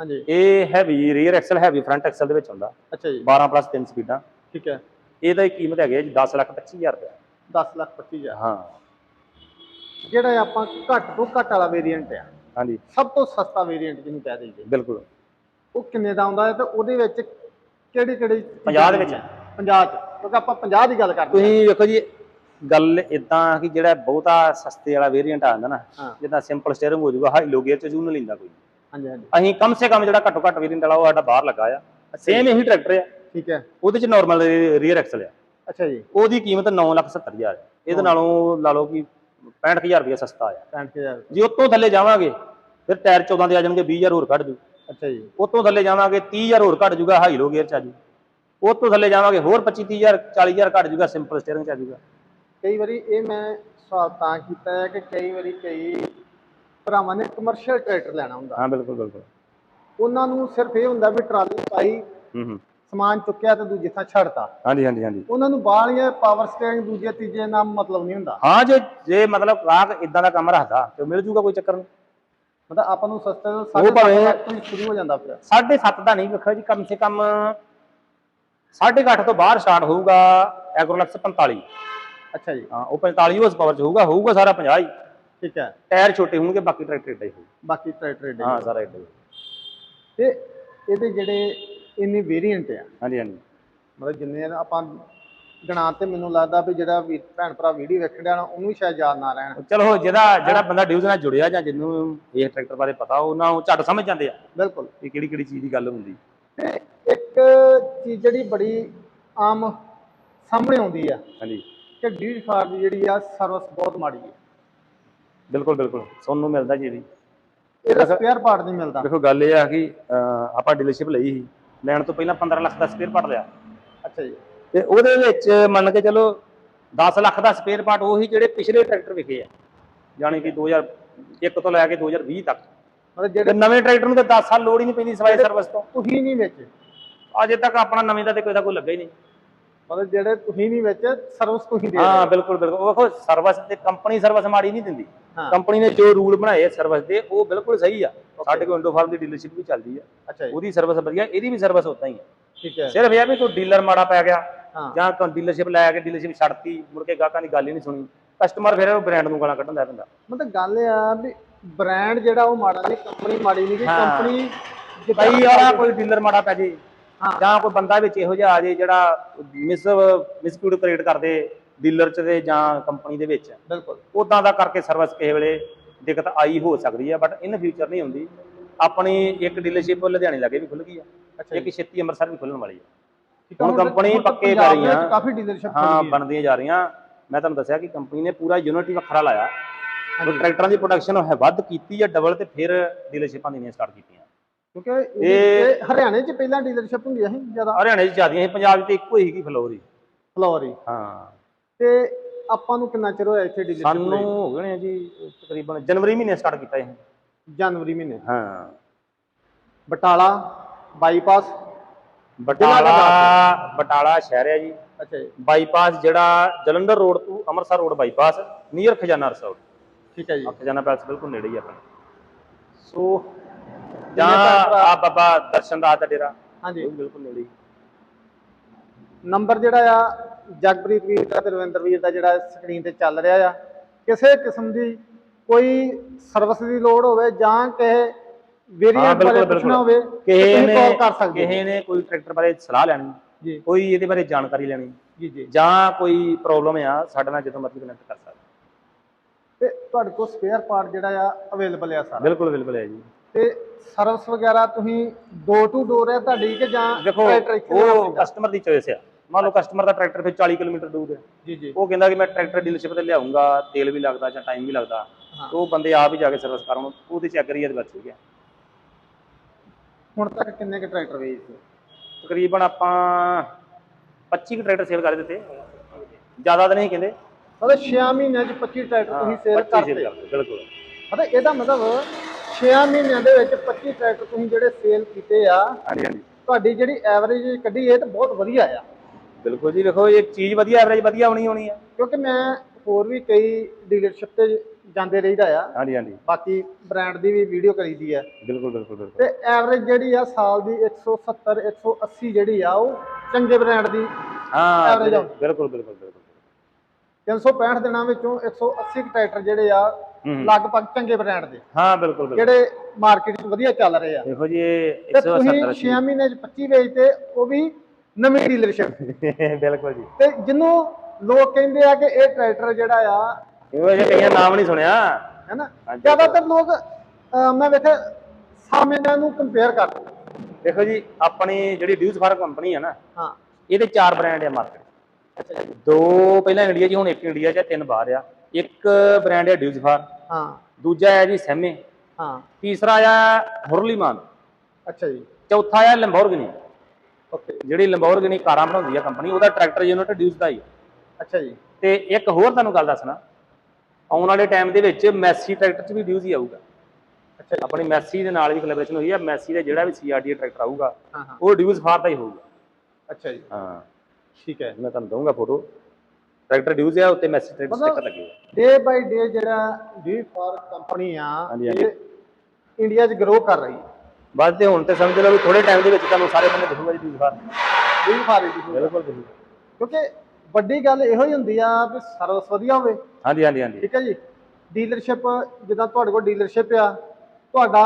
ਹਾਂਜੀ। ਇਹ heavy rear axle heavy front axle ਦੇ ਵਿੱਚ ਹੁੰਦਾ। ਅੱਛਾ ਜੀ। 12 ਪਲੱਸ 3 ਸਪੀਡਾਂ ਠੀਕ ਹੈ। ਇਹਦਾ ਹੀ ਕੀਮਤ ਹੈਗੀ ਹੈ ਜੀ 10 ਲੱਖ 25000 ਰੁਪਏ 10 ਲੱਖ 25 ਹਜ਼ਾਰ। ਹਾਂ। ਜਿਹੜਾ ਆਪਾਂ ਘੱਟ ਤੋਂ ਘੱਟ ਵਾਲਾ ਵੇਰੀਐਂਟ ਆ। ਹਾਂਜੀ। ਸਭ ਤੋਂ ਸਸਤਾ ਵੇਰੀਐਂਟ ਜਿਹਨੂੰ ਕਹਿ ਦਈਏ। ਬਿਲਕੁਲ। ਉਹ ਕਿੰਨੇ ਦਾ ਆਉਂਦਾ ਹੈ ਤੇ ਉਹਦੇ ਵਿੱਚ ਕਿਹੜੀ ਕਿਹੜੀ 50 ਦੇ ਵਿੱਚ। 50 ਚ। ਕਿਉਂਕਿ ਆਪਾਂ 50 ਦੀ ਗੱਲ ਕਰਦੇ ਤੁਸੀਂ ਵੇਖੋ ਜੀ ਗੱਲ ਇਦਾਂ ਕਿ ਜਿਹੜਾ ਬਹੁਤਾ ਸਸਤੇ ਵਾਲਾ ਵੇਰੀਐਂਟ ਆ ਜਾਂਦਾ ਨਾ ਜਿੱਦਾਂ ਸਿੰਪਲ ਸਟੀਅਰਿੰਗ ਹੋ ਜਾਊਗਾ ਹਾਈ ਲੋ ਗੇਅਰ ਚ ਜੂ ਨਹੀਂ ਲੈਂਦਾ ਕੋਈ। ਹਾਂਜੀ ਹਾਂਜੀ। ਅਸੀਂ ਕਮ ਸੇ ਕਮ ਜਿਹੜਾ ਘੱਟੋ ਘੱਟ ਵੇਰੀਐਂਟ ਵਾਲਾ ਉਹ ਸਾਡਾ ਬਾਹਰ ਲੱਗਾ ਆ। ਸੇਮ ਇਹੀ ਟਰੈਕਟਰ ਆ। ਠੀਕ ਹੈ। ਉਹਦੇ ਚ ਨਾਰਮਲ ਰੀਅਰ ਐਕਸਲ ਆ। ਅੱਛਾ ਜੀ। ਉਹਦੀ ਕੀਮਤ 9 ਲੱਖ 70 ਹਜ਼ਾਰ ਹੈ ਇਹਦੇ ਨਾਲੋਂ ਲਾ ਲਓ ਕਿ 65000 ਰੁਪਏ ਸਸਤਾ ਆ 65000 ਜੇ ਉਤੋਂ ਥੱਲੇ ਜਾਵਾਂਗੇ ਫਿਰ ਟਾਇਰ 14 ਦੇ ਆ ਜਾਣਗੇ 20000 ਹੋਰ ਘੱਟ ਜੂ। ਅੱਛਾ ਜੀ। ਉਤੋਂ ਥੱਲੇ ਜਾਵਾਂਗੇ 30000 ਹੋਰ ਘੱਟ ਜੂਗਾ ਹਾਈ ਲੋ ਗੇਅਰ ਚ ਆ ਜੂ। ਉਤੋਂ ਥੱਲੇ ਜਾਵਾਂਗੇ ਹੋਰ 25 30000 40000 ਘੱਟ ਜੂਗਾ ਸਿੰਪਲ ਸਟੀਅਰਿੰਗ ਚ ਆ ਜੂਗਾ। ਕਈ ਵਾਰੀ ਇਹ ਮੈਂ ਸਵਾਲ ਤਾਂ ਕੀਤਾ ਹੈ ਕਿ ਕਈ ਵਾਰੀ ਕਈ ਭਰਾਵਾਂ ਨੇ ਕਮਰਸ਼ੀਅਲ ਟਰੈਕਟਰ ਲੈਣਾ ਹੁੰਦਾ। ਹਾਂ ਬਿਲਕੁਲ ਬਿਲਕੁਲ। ਉਹਨਾਂ ਨੂੰ ਸਿਰਫ ਇਹ ਹੁੰਦਾ ਵੀ ਟਰਾਲੀ ਪਾਈ ਹੂੰ ਹੂੰ। ਸਮਾਨ ਚੁੱਕਿਆ ਤੇ ਦੂਜੇ ਥਾਂ ਛੱਡਤਾ। ਹਾਂਜੀ ਹਾਂਜੀ ਹਾਂਜੀ। ਉਹਨਾਂ ਨੂੰ ਬਾਹਲੀਆਂ ਪਾਵਰ ਸਟੀਅਰਿੰਗ ਦੂਜੇ ਤੀਜੇ ਨਾਲ ਮਤਲਬ ਨਹੀਂ ਹੁੰਦਾ। ਹਾਂ ਜੇ ਜੇ ਮਤਲਬ ਗਾਹਕ ਇਦਾਂ ਦਾ ਕੰਮ ਰੱਖਦਾ ਤੇ ਮਿਲ ਜੂਗਾ ਕੋਈ ਚੱਕਰ ਨਹੀਂ। ਮਤਲਬ ਆਪਾਂ ਨੂੰ ਸਸਤੇ ਤੋਂ ਭਾਵੇਂ- ਤੋਂ ਹੀ ਸ਼ੁਰੂ ਹੋ ਜਾਂਦਾ ਫਿਰ। ਸਾਢੇ ਸੱਤ ਦਾ ਨਹੀਂ ਵੇਖੋ ਜੀ ਕਮ ਸੇ ਕਮ ਸਾਢੇ ਕੁ ਅੱਠ ਤੋਂ ਬਾਹਰ ਸਟਾਰਟ ਹੋਊਗਾ ਐਗਰੋਲੈਕਸ 45 ਅੱਛਾ ਜੀ। ਹਾਂ ਉਹ 45 ਹਾਰਸ ਪਾਵਰ ਚ ਹੋਊਗਾ ਹੋਊਗਾ ਸਾਰਾ 50 ਹੀ। ਠੀਕ ਹੈ। ਟਾਇਰ ਛੋਟੇ ਹੋਣਗੇ ਬਾਕੀ ਟਰੈਕਟਰ ਏਡਾ ਹੀ ਹੋਊ। ਬਾਕੀ ਟਰੈਕਟਰ ਏਡੇ ਹਾਂ ਸਾਰਾ ਏਡਾ ਤੇ ਇਹਦੇ ਜਿਹੜੇ ਇੰਨੇ ਵੇਰੀਐਂਟ ਆ। ਹਾਂਜੀ ਹਾਂਜੀ। ਮਤਲਬ ਜਿੰਨੇ ਆਪਾਂ ਗਣਾ ਤੇ ਮੈਨੂੰ ਲੱਗਦਾ ਵੀ ਜਿਹੜਾ ਵੀ ਭੈਣ ਭਰਾ ਵੀਡੀਓ ਵੇਖਣ ਡਿਆ ਨਾ ਉਹਨੂੰ ਵੀ ਸ਼ਾਇਦ ਯਾਦ ਨਾ ਰਹਿਣ। ਚਲੋ ਜਿਹੜਾ ਜਿਹੜਾ ਬੰਦਾ ਡਿਊਜ਼ ਨਾਲ ਜੁੜਿਆ ਜਾਂ ਜਿਹਨੂੰ ਇਹ ਟਰੈਕਟਰ ਬਾਰੇ ਪਤਾ ਉਹਨਾਂ ਨੂੰ ਝੱਟ ਸਮਝ ਜਾਂਦੇ ਆ ਬਿਲਕੁਲ। ਕਿ ਕਿਹੜੀ ਕਿਹੜੀ ਚੀਜ਼ ਦੀ ਗੱਲ ਹੁੰਦੀ। ਇੱਕ ਚੀਜ਼ ਜਿਹੜੀ ਬੜੀ ਆਮ ਸਾਹਮਣੇ ਆਉਂਦੀ ਆ ਹਾਂਜੀ। ਕਿ ਡੀ ਫਾਰ ਦੀ ਜਿਹੜੀ ਆ ਸਰਵਿਸ ਬਹੁਤ ਮਾੜੀ ਹੈ ਬਿਲਕੁਲ ਬਿਲਕੁਲ। ਸੁਣਨ ਨੂੰ ਮਿਲਦਾ ਜੀ ਇਹਦੀ। ਇਹਦਾ ਸਪੇਅਰ ਪਾਰਟ ਨਹੀਂ ਮਿਲਦਾ। ਦੇਖੋ ਗੱਲ ਇਹ ਆ ਕਿ ਆਪਾਂ ਡੀਲਰਸ਼ਿਪ ਲਈ ਸੀ। ਲੈਣ ਤੋਂ ਪਹਿਲਾਂ 15 ਲੱਖ ਦਾ ਸਪੇਅਰ ਪਾਰਟ ਲਿਆ। ਅੱਛਾ ਜੀ। ਤੇ ਉਹਦੇ ਵਿੱਚ ਮੰਨ ਕੇ ਚਲੋ 10 ਲੱਖ ਦਾ ਸਪੇਅਰ ਪਾਰਟ ਉਹੀ ਜਿਹੜੇ ਪਿਛਲੇ ਟਰੈਕਟਰ ਵਿਕੇ ਆ। ਯਾਨੀ ਕਿ 2001 ਤੋਂ ਲੈ ਕੇ 2020 ਤੱਕ। ਮਤਲਬ ਜਿਹੜੇ ਨਵੇਂ ਟਰੈਕਟਰ ਨੂੰ ਤਾਂ 10 ਸਾਲ ਲੋੜ ਹੀ ਨਹੀਂ ਪੈਂਦੀ ਸਵਾਈ ਸਰਵਿਸ ਤੋਂ। ਤੁਸੀਂ ਨਹੀਂ ਵਿੱਚ। ਅਜੇ ਤੱਕ ਆਪਣਾ ਨਵੇਂ ਦਾ ਤੇ ਕੋਈ ਦਾ ਕੋਈ ਲੱਗਾ ਹੀ ਨਹੀਂ। ਮਤਲਬ ਜਿਹੜੇ ਤੁਸੀਂ ਨਹੀਂ ਵਿੱਚ ਸਰਵਿਸ ਤੁਸੀਂ ਦੇ ਹਾਂ ਬਿਲਕੁਲ ਬਿਲਕੁਲ। ਵੇਖੋ ਸਰਵਿਸ ਤੇ ਕੰਪਨੀ ਸਰਵਿਸ ਮਾੜੀ ਨਹੀਂ ਦਿੰਦੀ। ਕੰਪਨੀ ਨੇ ਜੋ ਰੂਲ ਬਣਾਏ ਸਰਵਿਸ ਦੇ ਉਹ ਬਿਲਕੁਲ ਸਹੀ ਆ। ਸਾਡੇ ਕੋਲ ਇੰਡੋ ਫਾਰਮ ਦੀ ਡੀਲਰਸ਼ਿਪ ਵੀ ਚੱਲਦੀ ਆ। ਅੱਛਾ ਉਹਦੀ ਸਰਵਿਸ ਵਧੀਆ ਇਹਦੀ ਵੀ ਸਰਵਿਸ ਉਦਾਂ ਹੀ ਆ। ਠੀਕ ਹੈ। ਸਿਰਫ ਇਹ ਵੀ ਕੋਈ ਡੀਲਰ ਮਾੜਾ ਪੈ ਗਿਆ ਜਾਂ ਕੋਈ ਡੀਲਰਸ਼ਿਪ ਲੈ ਕੇ ਡੀਲਰਸ਼ਿਪ ਛੱਡਤੀ ਮੁੜ ਕੇ ਗਾਹਕਾਂ ਦੀ ਗੱਲ ਹੀ ਨਹੀਂ ਸੁਣੀ। ਕਸਟਮਰ ਫਿਰ ਉਹ ਬ੍ਰਾਂਡ ਨੂੰ ਗਾਲਾਂ ਕੱਢਣ ਦਾ ਪੈਂਦਾ। ਮਤਲਬ ਗੱਲ ਇਹ ਆ ਵੀ ਬ੍ਰਾਂਡ ਜਿਹੜਾ ਉਹ ਮਾੜਾ ਨਹੀਂ ਕੰਪਨੀ ਮਾੜੀ ਨਹੀਂ ਕਿ। ਕੰਪਨੀ ਵਾਰਾ ਕੋਈ ਡੀਲਰ ਮਾੜਾ ਪੈ ਜੇ। ਜਾਂ ਕੋਈ ਬੰਦਾ ਵਿੱਚ ਇਹੋ ਜਿਹਾ ਆ ਜੇ ਜਿਹੜਾ ਮਿਸ ਮਿਸਕਿਊਟ ਕ੍ਰੀਏਟ ਕਰਦੇ ਡੀਲਰ ਚ ਤੇ ਜਾਂ ਕੰਪਨੀ ਦੇ ਵਿੱਚ। ਬਿਲਕੁਲ। ਉਦਾਂ ਦਾ ਕਰਕੇ ਸਰਵਿਸ ਕਿਸੇ ਵੇਲੇ ਦਿੱਕਤ ਆਈ ਹੋ ਸਕਦੀ ਹੈ ਬਟ ਇਨ ਫਿਊਚਰ ਨਹੀਂ ਹੁੰਦੀ। ਆਪਣੀ ਇੱਕ ਡੀਲਰਸ਼ਿਪ ਲੁਧਿਆਣੇ ਲਾਗੇ ਵੀ ਖੁੱਲ ਗਈ ਆ ਇੱਕ ਛੇਤੀ ਅੰਮ੍ਰਿਤਸਰ ਵੀ ਖੁੱਲਣ ਵਾਲੀ ਆ। ਹੁਣ ਕੰਪਨੀ ਪੱਕੇ ਕਰ ਰਹੀ ਆ। ਕਾਫੀ ਡੀਲਰਸ਼ਿਪ ਹਾਂ ਬਣਦੀਆਂ ਜਾ ਰਹੀਆਂ। ਮੈਂ ਤੁਹਾਨੂੰ ਦੱਸਿਆ ਕਿ ਕੰਪਨੀ ਨੇ ਪੂਰਾ ਯੂਨਿਟੀ ਵੱਖਰਾ ਲਾਇਆ। ਟਰੈਕਟਰਾਂ ਦੀ ਪ੍ਰੋਡਕਸ਼ਨ ਹੈ ਵੱਧ ਕੀਤੀ ਹੈ ਡਬਲ ਤੇ ਫਿਰ ਡੀਲਰਸ਼ਿਪਾਂ ਦੇਣੀਆਂ ਸਟਾਰਟ ਕੀਤੀਆਂ। ਕਿਉਂਕਿ ਇਹ- ਹਰਿਆਣੇ 'ਚ ਪਹਿਲਾਂ ਡੀਲਰਸ਼ਿਪ ਹੁੰਦੀਆਂ ਸੀ ਜ਼ਿਆਦਾ। ਹਰਿਆਣੇ 'ਚ ਜ਼ਿਆਦੀਆਂ ਸੀ ਪੰਜਾਬ 'ਚ ਤੇ ਇੱਕੋ ਹੀ ਕੀ ਫਲੋਰ। ਹੀ ਫਲੋਰ। ਹੀ। ਹਾਂ ਤੇ ਆਪਾਂ ਨੂੰ ਕਿੰਨਾ ਚਿਰ ਹੋਇਆ ਇੱਥੇ ਡੀਲਰਸ਼ਿਪ ਸਾਨੂੰ ਹੋ ਗਏ ਨੇ ਜੀ ਤਕਰੀਬਨ ਜਨਵਰੀ ਮਹੀਨੇ ਸਟਾਰਟ ਕੀਤਾ ਇਹ। ਜਨਵਰੀ ਮਹੀਨੇ। ਹਾਂ। ਬਟਾਲਾ ਬਾਈਪਾਸ ਬਟਾਲਾ ਬਟਾਲਾ ਸ਼ਹਿਰ ਹੈ ਜੀ। ਅੱਛਾ ਜੀ। ਬਾਈਪਾਸ ਜਿਹੜਾ ਜਲੰਧਰ ਰੋਡ ਤੋਂ Amritsar road bypass near Khazana resort ਠੀਕ ਹੈ ਜੀ। ਖਜ਼ਾਨਾ ਪੈਲਸ ਬਿਲਕੁਲ ਨੇੜੇ ਹੀ ਆਪਣੇ। ਸੋ ਜਾਂ ਜਿੰਨੇ ਭਰਾ- ਆ ਬਾਬਾ ਦਰਸ਼ਨ ਦਾਸ ਦਾ ਡੇਰਾ। ਹਾਂਜੀ। ਉਹ ਵੀ ਬਿਲਕੁਲ ਨੇੜੇ ਹੀ। ਨੰਬਰ ਜਿਹੜਾ ਆ ਜਗਪ੍ਰੀਤ ਵੀਰ ਦਾ ਤੇ ਰਵਿੰਦਰ ਵੀਰ ਦਾ ਜਿਹੜਾ ਸਕਰੀਨ ਤੇ ਚੱਲ ਰਿਹਾ ਆ ਕਿਸੇ ਕਿਸਮ ਦੀ ਕੋਈ ਸਰਵਿਸ ਦੀ ਲੋੜ ਹੋਵੇ ਜਾਂ ਕਿਸੇ ਹਾਂ ਵੇਰੀਐਂਟ ਬਾਰੇ ਬਿਲਕੁਲ ਪੁੱਛਣਾ ਹੋਵੇ ਬਿਲਕੁਲ। ਤੇ ਕਿਸੇ ਤੁਸੀਂ ਨੇ ਕਾਲ ਕਰ ਸਕਦੇ ਕਿਸੇ ਨੇ ਕੋਈ ਟਰੈਕਟਰ ਬਾਰੇ ਸਲਾਹ ਲੈਣੀ ਜੀ। ਕੋਈ ਇਹਦੇ ਬਾਰੇ ਜਾਣਕਾਰੀ ਲੈਣੀ ਜੀ ਜੀ। ਜਾਂ ਕੋਈ ਪ੍ਰੋਬਲਮ ਆ ਸਾਡੇ ਨਾਲ ਜਦੋਂ ਮਰਜ਼ੀ ਕਨੈਕਟ ਕਰ ਸਕਦੇ। ਤੇ ਤੁਹਾਡੇ ਕੋਲ ਸਪੇਅਰ ਪਾਰਟ ਜਿਹੜਾ ਆ ਅਵੇਲੇਬਲ ਆ ਸਾਰਾ। ਬਿਲਕੁਲ ਬਿਲਕੁਲ ਹੈ ਜੀ। ਤੇ ਸਰਵਿਸ ਵਗੈਰਾ ਤੁਸੀਂ ਡੋਰ ਟੂ ਡੋਰ ਹੈ ਤੁਹਾਡੀ ਕਿ ਜਾਂ ਦੇਖੋ ਉਹ? ਕਸਟਮਰ ਦੀ ਚੋਇਸ ਆ। ਮੰਨ ਲਓ ਕਸਟਮਰ ਦਾ ਟਰੈਕਟਰ ਫਿਰ 40 ਕਿਲੋਮੀਟਰ ਦੂਰ ਹੈ। ਜੀ ਜੀ। ਉਹ ਕਹਿੰਦਾ ਕਿ ਮੈਂ ਟਰੈਕਟਰ ਡੀਲਰਸ਼ਿਪ ਤੇ ਲਿਆਉਂਗਾ ਤੇਲ ਵੀ ਲੱਗਦਾ ਜਾਂ ਟਾਈਮ ਵੀ ਲੱਗਦਾ। ਹਾਂ। ਉਹ ਬੰਦੇ ਆਪ ਹੀ ਜਾ ਕੇ ਸਰਵਿਸ ਕਰਨ ਉਹਦੇ ਚ ਐਗਰੀ ਦੇ ਵਿੱਚ ਗਿਆ ਹੁਣ ਤੱਕ ਕਿੰਨੇ ਕੁ ਟਰੈਕਟਰ ਵੇਚਦੇ ਤਕਰੀਬਨ ਆਪਾਂ 25 ਕੁ ਟਰੈਕਟਰ ਸੇਲ ਕਰ ਦਿੱਤੇ। ਜ਼ਿਆਦਾ ਤਾਂ ਨਹੀਂ ਕਹਿੰਦੇ। ਮਤਲਬ 6 ਮਹੀਨਿਆਂ 'ਚ 25 ਟਰੈਕਟਰ ਤੁਸੀਂ ਸੇਲ 25 ਕਰਤੇ। sale ਕਰਦੇ, ਬਿਲਕੁਲ। ਮਤਲਬ ਇਹਦਾ ਮਤਲਬ 6 ਮਹੀਨਿਆਂ ਦੇ ਵਿੱਚ 25 ਟਰੈਕਟਰ ਤੁਸੀਂ ਜਿਹੜੇ ਸੇਲ ਕੀਤੇ ਆ ਹਾਂਜੀ ਹਾਂਜੀ। ਤੁਹਾਡੀ ਜਿਹੜੀ ਐਵਰੇਜ ਕੱਢੀ ਇਹ ਤਾਂ ਬਹੁਤ ਵਧੀਆ ਆ। ਬਿਲਕੁਲ ਜੀ ਵੇਖੋ ਇਹ ਚੀਜ਼ ਵਧੀਆ ਐਵਰੇਜ ਵਧੀਆ ਹੋਣੀ ਹੋਣੀ ਹੈ ਕਿਉਂਕਿ ਮੈਂ ਹੋਰ ਵੀ ਕਈ ਡੀਲਰਸ਼ਿਪ ਤੇ ਜਾਂਦੇ ਰਹੀਦਾ ਆ। ਹਾਂਜੀ ਹਾਂਜੀ। ਬਾਕੀ ਬ੍ਰਾਂਡ ਦੀ ਵੀ ਵੀਡੀਓ ਕਰੀਦੀ ਆ। ਬਿਲਕੁਲ ਬਿਲਕੁਲ ਬਿਲਕੁਲ। ਤੇ ਐਵਰੇਜ ਜਿਹੜੀ ਆ ਸਾਲ ਦੀ 170 180 ਜਿਹੜੀ ਆ ਉਹ ਚੰਗੇ ਬ੍ਰਾਂਡ ਦੀ ਹਾਂ ਬਿਲਕੁਲ ਬਿਲਕੁਲ ਬਿਲਕੁਲ। ਬਿਲਕੁਲ 365 ਦਿਨਾਂ ਵਿੱਚੋਂ 180 ਕੁ ਟਰੈਕਟਰ ਜਿਹੜੇ ਆ। ਲਗਭਗ ਚੰਗੇ ਬ੍ਰਾਂਡ ਦੇ। ਹਾਂ ਬਿਲਕੁਲ ਬਿਲਕੁਲ। ਜਿਹੜੇ ਮਾਰਕੀਟ 'ਚ ਵਧੀਆ ਚੱਲ ਰਹੇ ਆ। ਦੇਖੋ ਜੀ ਇਹ ਤੇ ਤੁਸੀਂ 170 6 ਮਹੀਨੇ 'ਚ 25 ਵੇਚਦੇ ਉਹ ਵੀ ਨਵੀਂ ਡੀਲਰਸ਼ਿਪ ਬਿਲਕੁਲ ਜੀ। ਤੇ ਜਿਹਨੂੰ ਲੋਕ ਕਹਿੰਦੇ ਆ ਕਿ ਇਹ ਟਰੈਕਟਰ ਜਿਹੜਾ ਆ ਇਹ ਜੇ ਕਈਆਂ ਨਾਮ ਨਹੀਂ ਸੁਣਿਆ। ਹੈਨਾ ਹਾਂਜੀ। ਜ਼ਿਆਦਾਤਰ ਲੋਕ ਅਹ, ਮੈਂ ਵੇਖਿਆ ਸਾਹਮਣੇ ਨੂੰ ਕੰਪੇਅਰ ਕਰਦੇ ਦੇਖੋ ਜੀ ਆਪਣੀ ਜਿਹੜੀ ਡਿਊਜ਼ ਫਾਰ ਕੰਪਨੀ ਹੈ ਨਾ ਹਾਂ। ਇਹਦੇ ਚਾਰ ਬ੍ਰਾਂਡ ਆ ਮਾਰਕੀਟ ਅੱਛਾ ਜੀ। ਦੋ ਪਹਿਲਾਂ ਇੰਡੀਆ 'ਚ ਹੁਣ ਇੱਕ ਇੰਡੀਆ 'ਚ ਆ, ਤਿੰਨ ਬਾਹਰ ਆ। ਇੱਕ ਬ੍ਰਾਂਡ ਹੈ ਡਿਊਜ਼ਫਾਰ ਹਾਂ। ਦੂਜਾ ਹੈ ਜੀ ਸੈਮੇ ਹਾਂ। ਤੀਸਰਾ ਆ ਹੁਰਲੀਮਾਨ ਅੱਛਾ ਜੀ। ਚੌਥਾ ਆ ਲੰਬੋਰਗਿਨੀ ਓਕੇ। ਜਿਹੜੀ ਲੰਬੋਰਗਿਨੀ ਕਾਰਾਂ ਬਣਾਉਂਦੀ ਆ ਕੰਪਨੀ ਉਹਦਾ ਟਰੈਕਟਰ ਯੂਨਿਟ ਡਿਊਜ਼ ਦਾ ਹੀ। ਅੱਛਾ ਜੀ। ਤੇ ਇੱਕ ਹੋਰ ਤੁਹਾਨੂੰ ਗੱਲ ਦੱਸਣਾ ਆਉਣ ਵਾਲੇ ਟਾਈਮ ਦੇ ਵਿੱਚ ਮੈਸੀ ਟਰੈਕਟਰ 'ਚ ਵੀ ਡਿਊਜ਼ ਹੀ ਆਊਗਾ। ਅੱਛਾ ਆਪਣੀ ਮੈਸੀ ਦੇ ਨਾਲ ਵੀ ਕੋਲੈਬੋਰੇਸ਼ਨ ਹੋਈ ਆ ਮੈਸੀ ਦਾ ਜਿਹੜਾ ਵੀ ਸੀਆਰਡੀ ਟਰੈਕਟਰ ਆਊਗਾ ਉਹ ਡਿਊਜ਼ ਫਾਰ ਦਾ ਹੀ ਹੋਊਗਾ। ਅੱਛਾ ਜੀ। ਹਾਂ। ਠੀਕ ਹੈ। ਮੈਂ ਤੁਹਾਨੂੰ ਦਊਂਗਾ ਫੋਟੋ ਟਰੈਕਟਰ ਡਿਊਜ਼ ਆ ਉੱਤੇ ਮੈਸੀ ਟਰੈਕਟਰ ਮਤਲਬ- ਸਟicker ਲੱਗੇ ਆ। ਡੇ ਬਾਈ ਡੇ ਜਿਹੜਾ ਡੀ ਫਾਰ ਕੰਪਨੀ ਆ ਹਾਂਜੀ, ਹਾਂਜੀ। ਇਹ ਇੰਡੀਆ 'ਚ ਗਰੋ ਕਰ ਰਹੀ ਹੈ। ਬਸ ਤੇ ਹੁਣ ਤੇ ਸਮਝ ਲਓ ਵੀ ਥੋੜੇ ਟਾਈਮ ਦੇ ਵਿੱਚ ਤੁਹਾਨੂੰ ਸਾਰੇ ਬੰਦੇ ਦਿਖੂਗਾ ਜੀ ਡਿਊਜ਼ ਫਾਰ ਡੀ ਫਾਰ ਦੀ ਬਿਲਕੁਲ ਦਿਖੂਗਾ। ਕਿਉਂਕਿ ਵੱਡੀ ਗੱਲ ਇਹੋ ਹੀ ਹੁੰਦੀ ਆ ਵੀ ਸਰਵਿਸ ਵਧੀਆ ਹੋਵੇ। ਹਾਂਜੀ ਹਾਂਜੀ ਹਾਂਜੀ। ਠੀਕ ਹੈ ਜੀ? ਡੀਲਰਸ਼ਿਪ ਜਿੱਦਾਂ ਤੁਹਾਡੇ ਕੋਲ ਡੀਲਰਸ਼ਿਪ ਆ ਤੁਹਾਡਾ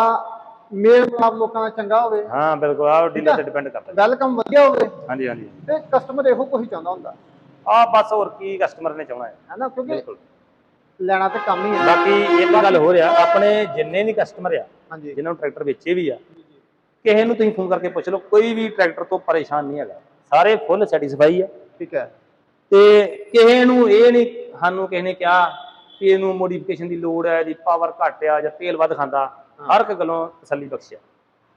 ਮੇਲ ਮਿਲਾਪ ਲੋਕਾਂ ਦਾ ਚੰਗਾ ਹੋਵੇ। ਹਾਂ ਬਿਲਕੁਲ। ਆਹ ਡੀਲਰ ਤੇ ਡਿਪੈਂਡ ਕਰਦਾ ਜੀ। ਵੈਲਕਮ ਵਧੀਆ ਹੋਵੇ। ਹਾਂਜੀ ਹਾਂਜੀ ਤੇ ਕਸਟਮਰ ਇਹੋ ਕੁਝ ਚਾਹੁੰਦਾ ਹੁੰਦਾ। ਆ ਬਸ ਹੋਰ ਕੀ ਕਸਟਮਰ ਨੇ ਚਾਹਣਾ ਹੈ। ਹੈ ਨਾ ਕਿਉਂਕਿ ਬਿਲਕੁਲ। ਲੈਣਾ ਤੇ ਕੰਮ ਹੀ ਆ ਬਾਕੀ ਇੱਕ ਗੱਲ ਹੋਰ ਆ ਆਪਣੇ ਜਿੰਨੇ ਵੀ ਕਸਟਮਰ ਆ ਹਾਂਜੀ। ਜਿਨ੍ਹਾਂ ਨੂੰ ਟਰੈਕਟਰ ਵੇਚੇ ਵੀ ਆ ਕਿਸੇ ਨੂੰ ਤੁਸੀਂ ਫੋਨ ਕਰਕੇ ਪੁੱਛ ਲਓ ਕੋਈ ਵੀ ਟਰੈਕਟਰ ਤੋਂ ਪਰੇਸ਼ਾਨ ਨਹੀਂ ਹੈਗਾ। ਸਾਰੇ ਫੁੱਲ ਸੈਟੀਸਫਾਈ ਆ। ਠੀਕ ਹੈ। ਤੇ ਕਿਸੇ ਨੂੰ ਇਹ ਨਹੀਂ ਸਾਨੂੰ ਕਿਸੇ ਨੇ ਕਿਹਾ ਕਿ ਇਹਨੂੰ ਮੋਡੀਫਿਕੇਸ਼ਨ ਦੀ ਲੋੜ ਹੈ ਜੀ ਪਾਵਰ ਘੱਟ ਆ ਜਾਂ ਤੇਲ ਵੱਧ ਖਾਂਦਾ ਹਰ ਇੱਕ ਗੱਲੋਂ ਤਸੱਲੀ ਬਖਸ਼ਿਆ।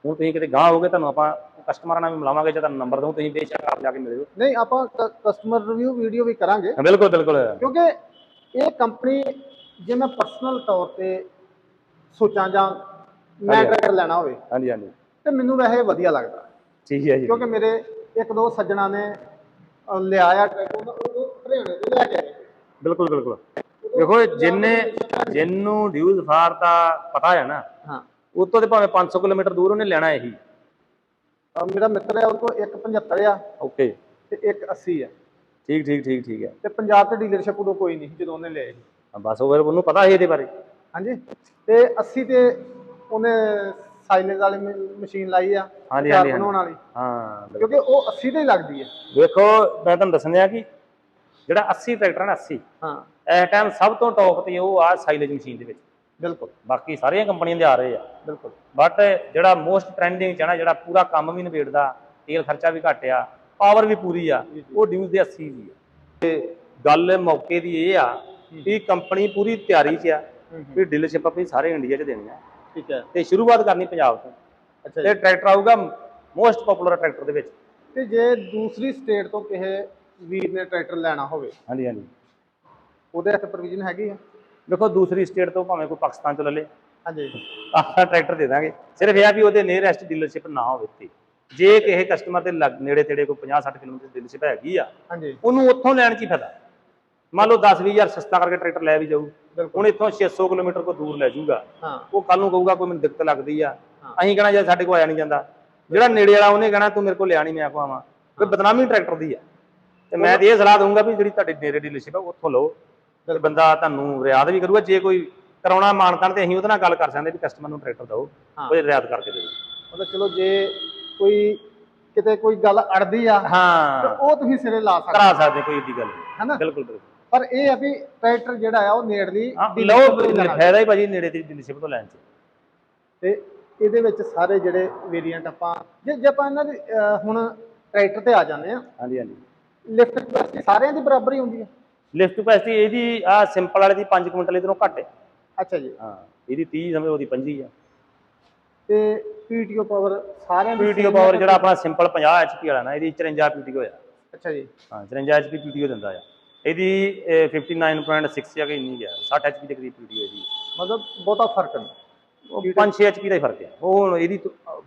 ਹੁਣ ਤੁਸੀਂ ਕਿਤੇ ਗਾਹ ਹੋਗੇ ਤੁਹਾਨੂੰ ਆਪਾਂ ਕਸਟਮਰਾਂ ਨਾਲ ਵੀ ਮਿਲਾਵਾਂਗੇ ਜਾਂ ਤੁਹਾਨੂੰ ਨੰਬਰ ਦਊਂ ਤੁਸੀਂ ਬੇਸ਼ੱਕ ਆਪ ਜਾ ਕੇ ਮਿਲਿਓ ਨਹੀਂ ਆਪਾਂ ਕਸਟਮਰ ਰਿਵਿਊ ਵੀਡੀਓ ਵੀ ਕਰਾਂਗੇ। ਬਿਲਕੁਲ ਬਿਲਕੁਲ। ਕਿਉਂਕਿ ਇਹ ਕੰਪਨੀ ਜੇ ਮੈਂ ਪਰਸਨਲ ਤੌਰ ਤੇ ਸੋਚਾਂ ਜਾਂ ਮੈਂ। ਟਰੈਕਟਰ ਲੈਣਾ ਹੋਵੇ ਹਾਂਜੀ ਹਾਂਜੀ। ਤੇ ਮੈਨੂੰ ਵੈਸੇ ਵਧੀਆ ਲੱਗਦਾ। ਠੀਕ ਹੈ ਜੀ। ਕਿਉਂਕਿ ਮੇਰੇ ਇੱਕ ਦੋ ਸੱਜਣਾ ਨੇ ਲਿਆ ਆ ਟਰੈਕਟਰ ਉਹ ਉਹ ਹਰਿਆਣੇ ਤੋਂ ਲੈ ਕੇ ਆਏ। ਬਿਲਕੁਲ ਬਿਲਕੁਲ। ਦੇਖੋ ਜਿੰਨੇ ਜਿੰਨੂੰ ਡਿਊਜ਼ ਫਾਰ ਦਾ ਪਤਾ ਹੈ ਨਾ ਹਾਂ। ਉਤੋਂ ਤੇ ਭਾਵੇਂ 500 ਕਿਲੋਮੀਟਰ ਦੂਰ ਉਹਨੇ ਲੈਣਾ ਇਹੀ। ਮੇਰਾ ਮਿੱਤਰ ਹੈ ਉਹ ਕੋਲ 175 ਆ। ਓਕੇ। ਤੇ 180 ਆ। ਠੀਕ ਠੀਕ ਠੀਕ ਠੀਕ ਹੈ ਤੇ ਪੰਜਾਬ ਤੇ ਡੀਲਰਸ਼ਿਪ ਉਦੋਂ ਕੋਈ ਨਹੀਂ ਜਦੋਂ ਉਹਨੇ ਲਿਆ ਸੀ। ਹਾਂ, ਬਸ ਉਹ ਫਿਰ ਉਹਨੂੰ ਪਤਾ ਸੀ ਇਹਦੇ ਬਾਰੇ। ਹਾਂਜੀ। ਤੇ 80 ਤੇ ਉਹਨੇ ਸਾਈਲੈਂਸ ਵਾਲੀ ਮਸ਼ੀਨ ਲਾਈ ਆ ਹਾਂਜੀ, ਹਾਂਜੀ, ਬਣਾਉਣ ਵਾਲੀ। ਹਾਂ। ਕਿਉਂਕਿ ਉਹ 80 ਤੇ ਹੀ ਲੱਗਦੀ ਹੈ ਵੇਖੋ ਮੈਂ ਤੁਹਾਨੂੰ ਦੱਸਣਿਆ ਕਿ ਜਿਹੜਾ 80 ਟਰੈਕਟਰ ਹੈ ਨਾ 80 ਹਾਂ। ਇਸ ਟਾਈਮ ਸਭ ਤੋਂ ਟੌਪ ਤੇ ਉਹ ਆ ਸਾਈਲੇਜ ਮਸ਼ੀਨ ਦੇ ਵਿੱਚ। ਬਿਲਕੁਲ। ਬਾਕੀ ਸਾਰੀਆਂ ਕੰਪਨੀਆਂ ਦੇ ਆ ਰਹੇ ਆ। ਬਿਲਕੁਲ। ਬਟ ਜਿਹੜਾ ਮੋਸਟ ਟ੍ਰੈਂਡਿੰਗ ਚ ਹੈ ਨਾ ਜਿਹੜਾ ਪੂਰਾ ਕੰਮ ਵੀ ਨਿਬੇੜਦਾ ਤੇਲ ਖਰਚਾ ਵੀ ਘੱਟ ਆ ਪਾਵਰ ਵੀ ਪੂਰੀ ਆ ਉਹ ਡਿਊਜ਼ ਦੇ 80 ਦੀ ਆ। ਤੇ ਗੱਲ ਮੌਕੇ ਦੀ ਇਹ ਆ ਕਿ ਕੰਪਨੀ ਪੂਰੀ ਤਿਆਰੀ 'ਚ ਆ। ਵੀ ਡੀਲਰਸ਼ਿਪ ਆਪਣੀ ਸਾਰੇ ਇੰਡੀਆ 'ਚ ਦੇਣੀ ਆ। ਠੀਕ ਹੈ। ਤੇ ਸ਼ੁਰੂਆਤ ਕਰਨੀ ਪੰਜਾਬ ਤੋਂ। ਅੱਛਾ ਤੇ ਟਰੈਕਟਰ ਆਊਗਾ ਮੋਸਟ ਪਪੂਲਰ ਟਰੈਕਟਰ ਦੇ ਵਿੱਚ। ਤੇ ਜੇ ਦੂਸਰੀ ਸਟੇਟ ਤੋਂ ਕਿਸੇ ਵੀਰ ਨੇ ਟਰੈਕਟਰ ਲੈਣਾ ਹੋਵੇ। ਹਾਂਜੀ ਹਾਂਜੀ। ਉਹਦੇ ਹੱਥ ਪ੍ਰੋਵੀਜ਼ਨ ਹੈਗੀ ਆ? ਦੇਖੋ ਦੂਸਰੀ ਸਟੇਟ ਤੋਂ ਭਾਵੇਂ ਕੋਈ ਪਾਕਿਸਤਾਨ ਤੋਂ ਲੈ ਲੇ। ਹਾਂਜੀ। ਆਪਾਂ ਟਰੈਕਟਰ ਦੇ ਦਾਂਗੇ। ਸਿਰਫ ਇਹ ਆ ਵੀ ਉਹਦੇ ਨੀਅਰੈਸਟ ਡੀਲਰਸ਼ਿਪ ਨਾ ਹੋਵੇ ਤੇ ਜੇ ਕਿਸੇ ਕਸਟਮਰ ਦੇ ਲੱਗ- ਨੇੜੇ ਤੇੜੇ ਕੋਈ 50 60 ਕਿਲੋਮੀਟਰ ਡੀਲਰਸ਼ਿਪ ਹੈਗੀ ਆ ਹਾਂਜੀ। ਉਹਨੂੰ ਉੱਥੋਂ ਲੈਣ 'ਚ ਹੀ ਫਾਇਦਾ। ਮੰਨ ਲਓ 10 20000 ਸਸਤਾ ਕਰਕੇ ਟਰੈਕਟਰ ਲੈ ਵੀ ਜਾਊ। ਹੁਣ ਇੱਥੋਂ 600 ਕਿਲੋਮੀਟਰ ਕੋ ਦੂਰ ਲੈ ਜਾਊਗਾ। ਹਾਂ। ਉਹ ਕੱਲ ਨੂੰ ਕਹੂਗਾ ਕੋਈ ਮੈਨੂੰ ਦਿੱਕਤ ਲੱਗਦੀ ਆ। ਅਸੀਂ ਕਹਣਾ ਜੇ ਸਾਡੇ ਕੋਲ ਆਇਆ ਨਹੀਂ ਜਾਂਦਾ। ਜਿਹੜਾ ਨੇੜੇ ਵਾਲਾ ਉਹਨੇ ਕਹਣਾ ਤੂੰ ਮੇਰੇ ਕੋਲ ਲਿਆ ਨਹੀਂ ਮੈਂ ਕੋ ਆਵਾਂ। ਕੋਈ ਬਦਨਾਮੀ ਟਰੈਕਟਰ ਦੀ ਆ। ਤੇ ਮੈਂ ਤੇ ਇਹ ਸਲਾਹ ਦਊਂਗਾ ਵੀ ਜਿਹੜੀ ਤੁਹਾਡੇ ਨੇੜੇ ਡੀਲਰਸ਼ਿਪ ਆ ਉੱਥੋਂ ਲਓ। ਤੇ ਬੰਦਾ ਤੁਹਾਨੂੰ ਰਿਆਦ ਵੀ ਕਰੂਗਾ ਜੇ ਕੋਈ ਕਰਾਉਣਾ ਮਾਨਤਾਨ ਤੇ ਅਸੀਂ ਉਹਦੇ ਨਾਲ ਗੱਲ ਕਰ ਸਕਦੇ ਵੀ ਕਸਟਮਰ ਨੂੰ ਟਰੈਕਟਰ ਦਿਓ ਹਾਂ। ਉਹ ਰਿਆਦ ਕਰਕੇ ਦੇ ਦਿਓ। ਮਤਲਬ ਚਲੋ ਜੇ ਕੋਈ ਕਿਤੇ ਕੋਈ ਗੱਲ ਅੜਦੀ ਆ ਤੇ ਹਾਂ ਉਹ ਤੁਸੀਂ ਸਿਰੇ ਲਾ ਸਕਦੇ ਕਰਾ ਸਕਦੇ ਕੋਈ ਏਡੀ ਗੱਲ ਨਹੀਂ। ਹੈਨਾ? ਬਿਲਕੁਲ ਬਿਲਕੁਲ। ਪਰ ਇਹ ਆ ਵੀ ਟਰੈਕਟਰ ਜਿਹੜਾ ਆ ਉਹ ਨੇੜਲੀ ਹਾਂ ਲਓ ਤੋਂ ਲੈਣਾ। ਫਾਇਦਾ ਹੀ ਭਾਜੀ ਨੇੜੇ ਤੇ ਡੀਲਰਸ਼ਿਪ ਤੋਂ ਲੈਣ 'ਚ। ਤੇ ਇਹਦੇ ਵਿੱਚ ਸਾਰੇ ਜਿਹੜੇ ਵੇਰੀਐਂਟ ਆਪਾਂ ਜੇ ਜੇ ਆਪਾਂ ਇਹਨਾਂ ਦੇ ਅਹ, ਹੁਣ ਟਰੈਕਟਰ ਤੇ ਆ ਜਾਂਦੇ ਆ। ਹਾਂਜੀ ਹਾਂਜੀ। ਲਿਫਟ ਕਪੈਸਿਟੀ ਸਾਰਿਆਂ ਦੀ ਬਰਾਬਰ ਹੀ ਹੁੰਦੀ ਹੈ ਲਿਫਟ ਕਪੈਸਿਟੀ ਇਹਦੀ ਆ ਸਿੰਪਲ ਵਾਲੇ ਦੀ 5 ਕੁਇੰਟਲ ਇਧਰੋਂ ਘੱਟ ਹੈ ਅੱਛਾ ਜੀ। ਹਾਂ ਇਹਦੀ 30 ਸਮਝ ਉਹਦੀ 25 ਆ। ਤੇ ਪੀਟੀਓ ਪਾਵਰ ਸਾਰਿਆਂ ਦੀ ਪੀਟੀਓ ਪਾਵਰ? ਜਿਹੜਾ ਆਪਣਾ ਸਿੰਪਲ 50 ਐਚਪੀ ਵਾਲਾ ਨਾ ਇਹਦੀ 54 ਪੀਟੀਓ ਆ ਅੱਛਾ ਜੀ। ਹਾਂ 54 ਐਚਪੀ ਪੀਟੀਓ ਦਿੰਦਾ ਆ। ਇਹਦੀ ਅਹ, 59.6 ਆ ਕਿ ਇੰਨੀ ਗਿਆ 60 ਐਚਪੀ ਦੇ ਕਰੀਬ ਪੀਟੀਓ ਇਹਦੀ। ਮਤਲਬ ਬਹੁਤਾ ਫ਼ਰਕ ਨਹੀਂ। ਉਹ 5-6 ਐਚਪੀ ਦਾ ਹੀ ਫ਼ਰਕ ਹੈ ਉਹ ਹੁਣ ਇਹਦੀ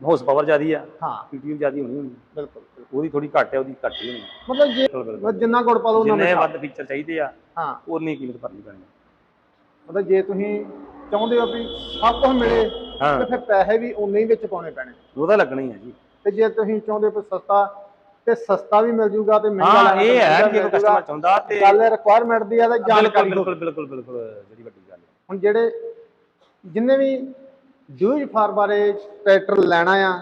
ਹੌਸ ਪਾਵਰ ਜ਼ਿਆਦੀ ਆ ਹਾਂ ਪੀਟੀਓ ਜ਼ਿਆਦੀ ਹੋਣੀ ਹੋਣੀ ਬਿਲਕੁਲ। ਉਹਦੀ ਥੋੜੀ ਘੱਟ ਹੈ ਉਹਦੀ ਘੱਟ ਹੀ ਹੋਣੀ ਮਤਲਬ ਜੇ ਬਿਲਕੁਲ। ਜਿੰਨਾ ਗੁੜ ਪਾ ਲਓ ਉਹਨਾਂ ਜਿੰਨੇ ਵੱਧ ਫੀਚਰ ਚਾਹੀਦੇ ਆ ਹਾਂ ਉਨੀ ਕੀਮਤ ਭਰਨੀ ਪੈਣੀ ਆ। ਮਤਲਬ ਜੇ ਤੁਸੀਂ ਚਾਹੁੰਦੇ ਹੋ ਵੀ ਸਭ ਕੁਝ ਮਿਲੇ ਹਾਂ। ਤੇ ਫਿਰ ਪੈਸੇ ਵੀ ਉਨੇ ਹੀ ਵਿੱਚ ਪਾਉਣੇ ਪੈਣੇ ਉਹਦਾ ਲੱਗਣਾ ਹੀ ਆ ਜੀ ਤੇ ਜੇ ਤੁਸੀਂ ਚਾਹੁੰਦੇ ਹੋ ਵੀ ਸਸਤਾ ਤੇ ਸਸਤਾ ਵੀ ਮਿਲ ਜੂਗਾ ਤੇ ਮਹਿੰਗਾ ਹਾਂ ਲੈਣਾ ਇਹ ਤਾਂ ਹੈ ਮਹਿੰਗਾ ਕਿ ਜੇ ਮਿਲ ਕੋਈ ਜੂਗਾ। ਕਸਟਮਰ ਚਾਹੁੰਦਾ ਤੇ ਗੱਲ ਰਿਕੁਆਇਰਮੈਂਟ ਦੀ ਆ ਤੇ ਬਿਲਕੁਲ ਜਾਣਕਾਰੀ ਬਿਲਕੁਲ ਬਿਲਕੁਲ ਬਿਲਕੁਲ ਜਿਹੜੀ ਵੱਡੀ ਗੱਲ ਹੈ ਹੁਣ ਜਿਹੜੇ ਜਿੰਨੇ ਵੀ ਡਿਊਜ ਫਾਰ ਬਾਰੇ ਟਰੈਕਟਰ ਲੈਣਾ ਆ।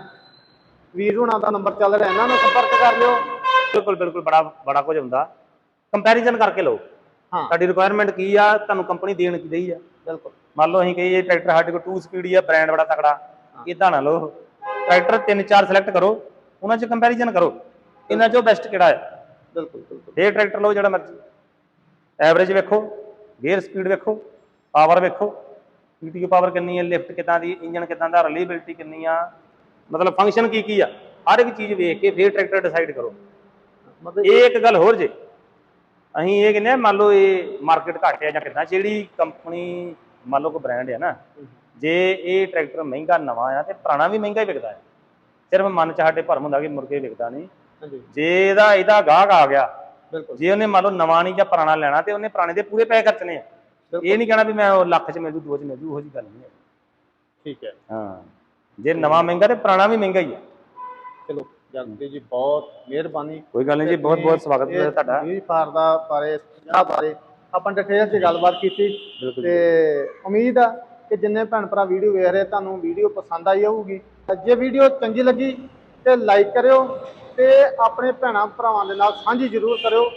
ਵੀਰ ਹੁਣਾਂ ਦਾ ਨੰਬਰ ਚੱਲ ਰਿਹਾ ਇਹਨਾਂ ਨਾਲ ਸੰਪਰਕ ਕਰ ਲਿਓ। ਬਿਲਕੁਲ ਬਿਲਕੁਲ ਬੜਾ ਬੜਾ ਕੁਝ ਹੁੰਦਾ। ਕੰਪੈਰੀਜ਼ਨ ਕਰਕੇ ਲਓ। ਹਾਂ। ਤੁਹਾਡੀ ਰਿਕੁਆਇਰਮੈਂਟ ਕੀ ਆ ਤੁਹਾਨੂੰ ਕੰਪਨੀ ਦੇਣ ਕੀ ਦਈ ਆ। ਬਿਲਕੁਲ। ਮੰਨ ਲਓ ਅਸੀਂ ਕਹੀਏ ਟਰੈਕਟਰ ਸਾਡੇ ਕੋਲ 2 ਸਪੀਡ ਹੀ ਆ ਬ੍ਰਾਂਡ ਬੜਾ ਤਕੜਾ। ਇਦਾਂ ਨਾ ਲਓ। ਟਰੈਕਟਰ ਤਿੰਨ ਚਾਰ ਸਿਲੈਕਟ ਕਰੋ ਉਹਨਾਂ 'ਚ ਕੰਪੈਰੀਜ਼ਨ ਕਰੋ। ਇਹਨਾਂ 'ਚੋਂ ਬੈਸਟ ਕਿਹੜਾ ਹੈ ਬਿਲਕੁਲ ਬਿਲਕੁਲ। ਇਹ ਟਰੈਕਟਰ ਲਓ ਜਿਹੜਾ ਮਰਜ਼ੀ। ਐਵਰੇਜ ਵੇਖੋ ਗੇਅਰ ਸਪੀਡ ਵੇਖੋ ਪਾਵਰ ਵੇਖੋ। ਪੀਟੀਓ ਪਾਵਰ ਕਿੰਨੀ ਹੈ ਲਿਫਟ ਕਿਦਾਂ ਦੀ ਇੰਜਨ ਕਿਦਾਂ ਦਾ ਰਿਲੀਏਬਿਲਟੀ ਕਿੰਨੀ ਆ? ਮਤਲਬ ਫੰਕਸ਼ਨ ਕੀ ਕੀ ਆ? ਹਰ ਇੱਕ ਚੀਜ਼ ਵੇਖ ਕੇ ਫਿਰ ਟਰੈਕਟਰ ਡਿਸਾਈਡ ਕਰੋ। ਮਤਲਬ ਇਹ ਇੱਕ ਗੱਲ ਹੋਰ ਜੇ। ਅਸੀਂ ਇਹ ਕਹਿੰਦੇ ਮੰਨ ਲਓ ਇਹ ਮਾਰਕੀਟ ਘੱਟ ਜਾਂ ਕਿਦਾਂ ਜਿਹੜੀ ਕੰਪਨੀ ਮੰਨ ਲਓ ਕੋਈ ਬ੍ਰਾਂਡ ਹੈ ਨਾ ਜੇ ਇਹ ਟਰੈਕਟਰ ਮਹਿੰਗਾ ਨਵਾਂ ਆ ਤੇ ਪੁਰਾਣਾ ਵੀ ਮਹਿੰਗਾ ਹੀ ਵਿਕਦਾ ਹੈ। ਸਿਰਫ ਮਨ ਚ ਸਾਡੇ ਭਰਮ ਹੁੰਦਾ ਕਿ ਮੁਰਗੇ ਵਿਕਦਾ ਨਹੀਂ। ਜੇ ਇਹਦਾ ਇਹਦਾ ਗਾਹਕ ਆ ਗਿਆ ਜੇ ਉਹਨੇ ਮੰਨ ਲਓ ਨਵਾਂ ਨਹੀਂ ਜਾਂ ਪੁਰਾਣਾ ਲੈਣਾ ਤੇ ਉਹਨੇ ਪੁਰਾਣੇ ਦੇ ਪੂਰੇ ਪੈਸੇ ਖਰਚਣੇ ਆ। ਇਹ ਨਹੀਂ ਕਹਿਣਾ ਵੀ ਮੈਂ ਉਹ ਲੱਖ ਚ ਮਿਲ ਜੂ ਦੋ ਚ ਮਿਲ ਜੂ ਉਹੋ ਜੀ ਗੱਲ ਨਹੀਂ ਹੈ। ਠੀਕ ਹੈ। ਹਾਂ। ਜੇ ਨਵਾਂ ਮਹਿੰਗਾ ਤੇ ਪੁਰਾਣਾ ਵੀ ਮਹਿੰਗਾ ਹੀ ਆ ਚਲੋ ਜਗਦੀ ਜੀ ਬਹੁਤ ਮਿਹਰਬਾਨੀ। ਕੋਈ ਗੱਲ ਨਹੀਂ ਜੀ ਬਹੁਤ ਬਹੁਤ ਸਵਾਗਤ ਹੈ ਤੁਹਾਡਾ। ਜੀ ਫਾਰ ਦਾ ਬਾਰੇ ਪੰਜਾਬ ਬਾਰੇ ਆਪਾਂ ਡਿਟੇਲ 'ਚ ਗੱਲਬਾਤ ਕੀਤੀ। ਤੇ ਉਮੀਦ ਆ ਕਿ ਜਿੰਨੇ ਭੈਣ ਭਰਾ ਵੀਡੀਓ ਵੇਖ ਰਹੇ ਤੁਹਾਨੂੰ ਵੀਡੀਓ ਪਸੰਦ ਆਈ ਹੋਊਗੀ। ਜੇ ਵੀਡੀਓ ਚੰਗੀ ਲੱਗੀ ਤੇ ਲਾਈਕ ਕਰਿਓ ਤੇ ਆਪਣੇ ਭੈਣਾਂ ਭਰਾਵਾਂ ਦੇ ਨਾਲ ਸਾਂਝੀ ਜ਼ਰੂਰ ਕਰਿਓ।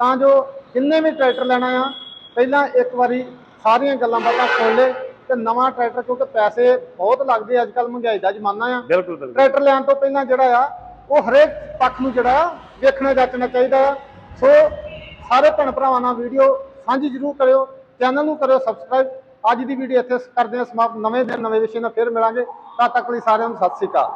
ਤਾਂ ਜੋ ਜਿੰਨੇ ਵੀ ਟਰੈਕਟਰ ਲੈਣਾ ਆ ਪਹਿਲਾਂ ਇੱਕ ਵਾਰੀ ਸਾਰੀਆਂ ਗੱਲਾਂ ਬਾਤਾਂ ਸੁਣ ਲੈ ਤੇ ਨਵਾਂ ਟਰੈਕਟਰ ਕਿਉਂਕਿ ਪੈਸੇ ਬਹੁਤ ਲੱਗਦੇ ਅੱਜ ਕੱਲ ਮਹਿੰਗਾਈ ਦਾ ਜ਼ਮਾਨਾ ਆ। ਬਿਲਕੁਲ ਬਿਲਕੁਲ। ਟਰੈਕਟਰ ਲੈਣ ਤੋਂ ਪਹਿਲਾਂ ਜਿਹੜਾ ਆ ਉਹ ਹਰੇਕ ਪੱਖ ਨੂੰ ਜਿਹੜਾ ਆ ਵੇਖਣਾ ਜਾਚਣਾ ਚਾਹੀਦਾ ਆ। ਸੋ ਸਾਰੇ ਭੈਣ ਭਰਾਵਾਂ ਨਾਲ ਵੀਡੀਓ ਸਾਂਝੀ ਜ਼ਰੂਰ ਕਰਿਓ ਚੈਨਲ ਨੂੰ ਕਰਿਓ ਸਬਸਕ੍ਰਾਈਬ ਅੱਜ ਦੀ ਵੀਡੀਓ ਇੱਥੇ ਕਰਦੇ ਹਾਂ ਸਮਾਪਤ। ਨਵੇਂ ਦਿਨ ਨਵੇਂ ਵਿਸ਼ੇ ਨਾਲ ਫਿਰ ਮਿਲਾਂਗੇ। ਤਦ ਤੱਕ ਲਈ ਸਾਰਿਆਂ ਨੂੰ ਸਤਿ ਸ਼੍ਰੀ ਅਕਾਲ।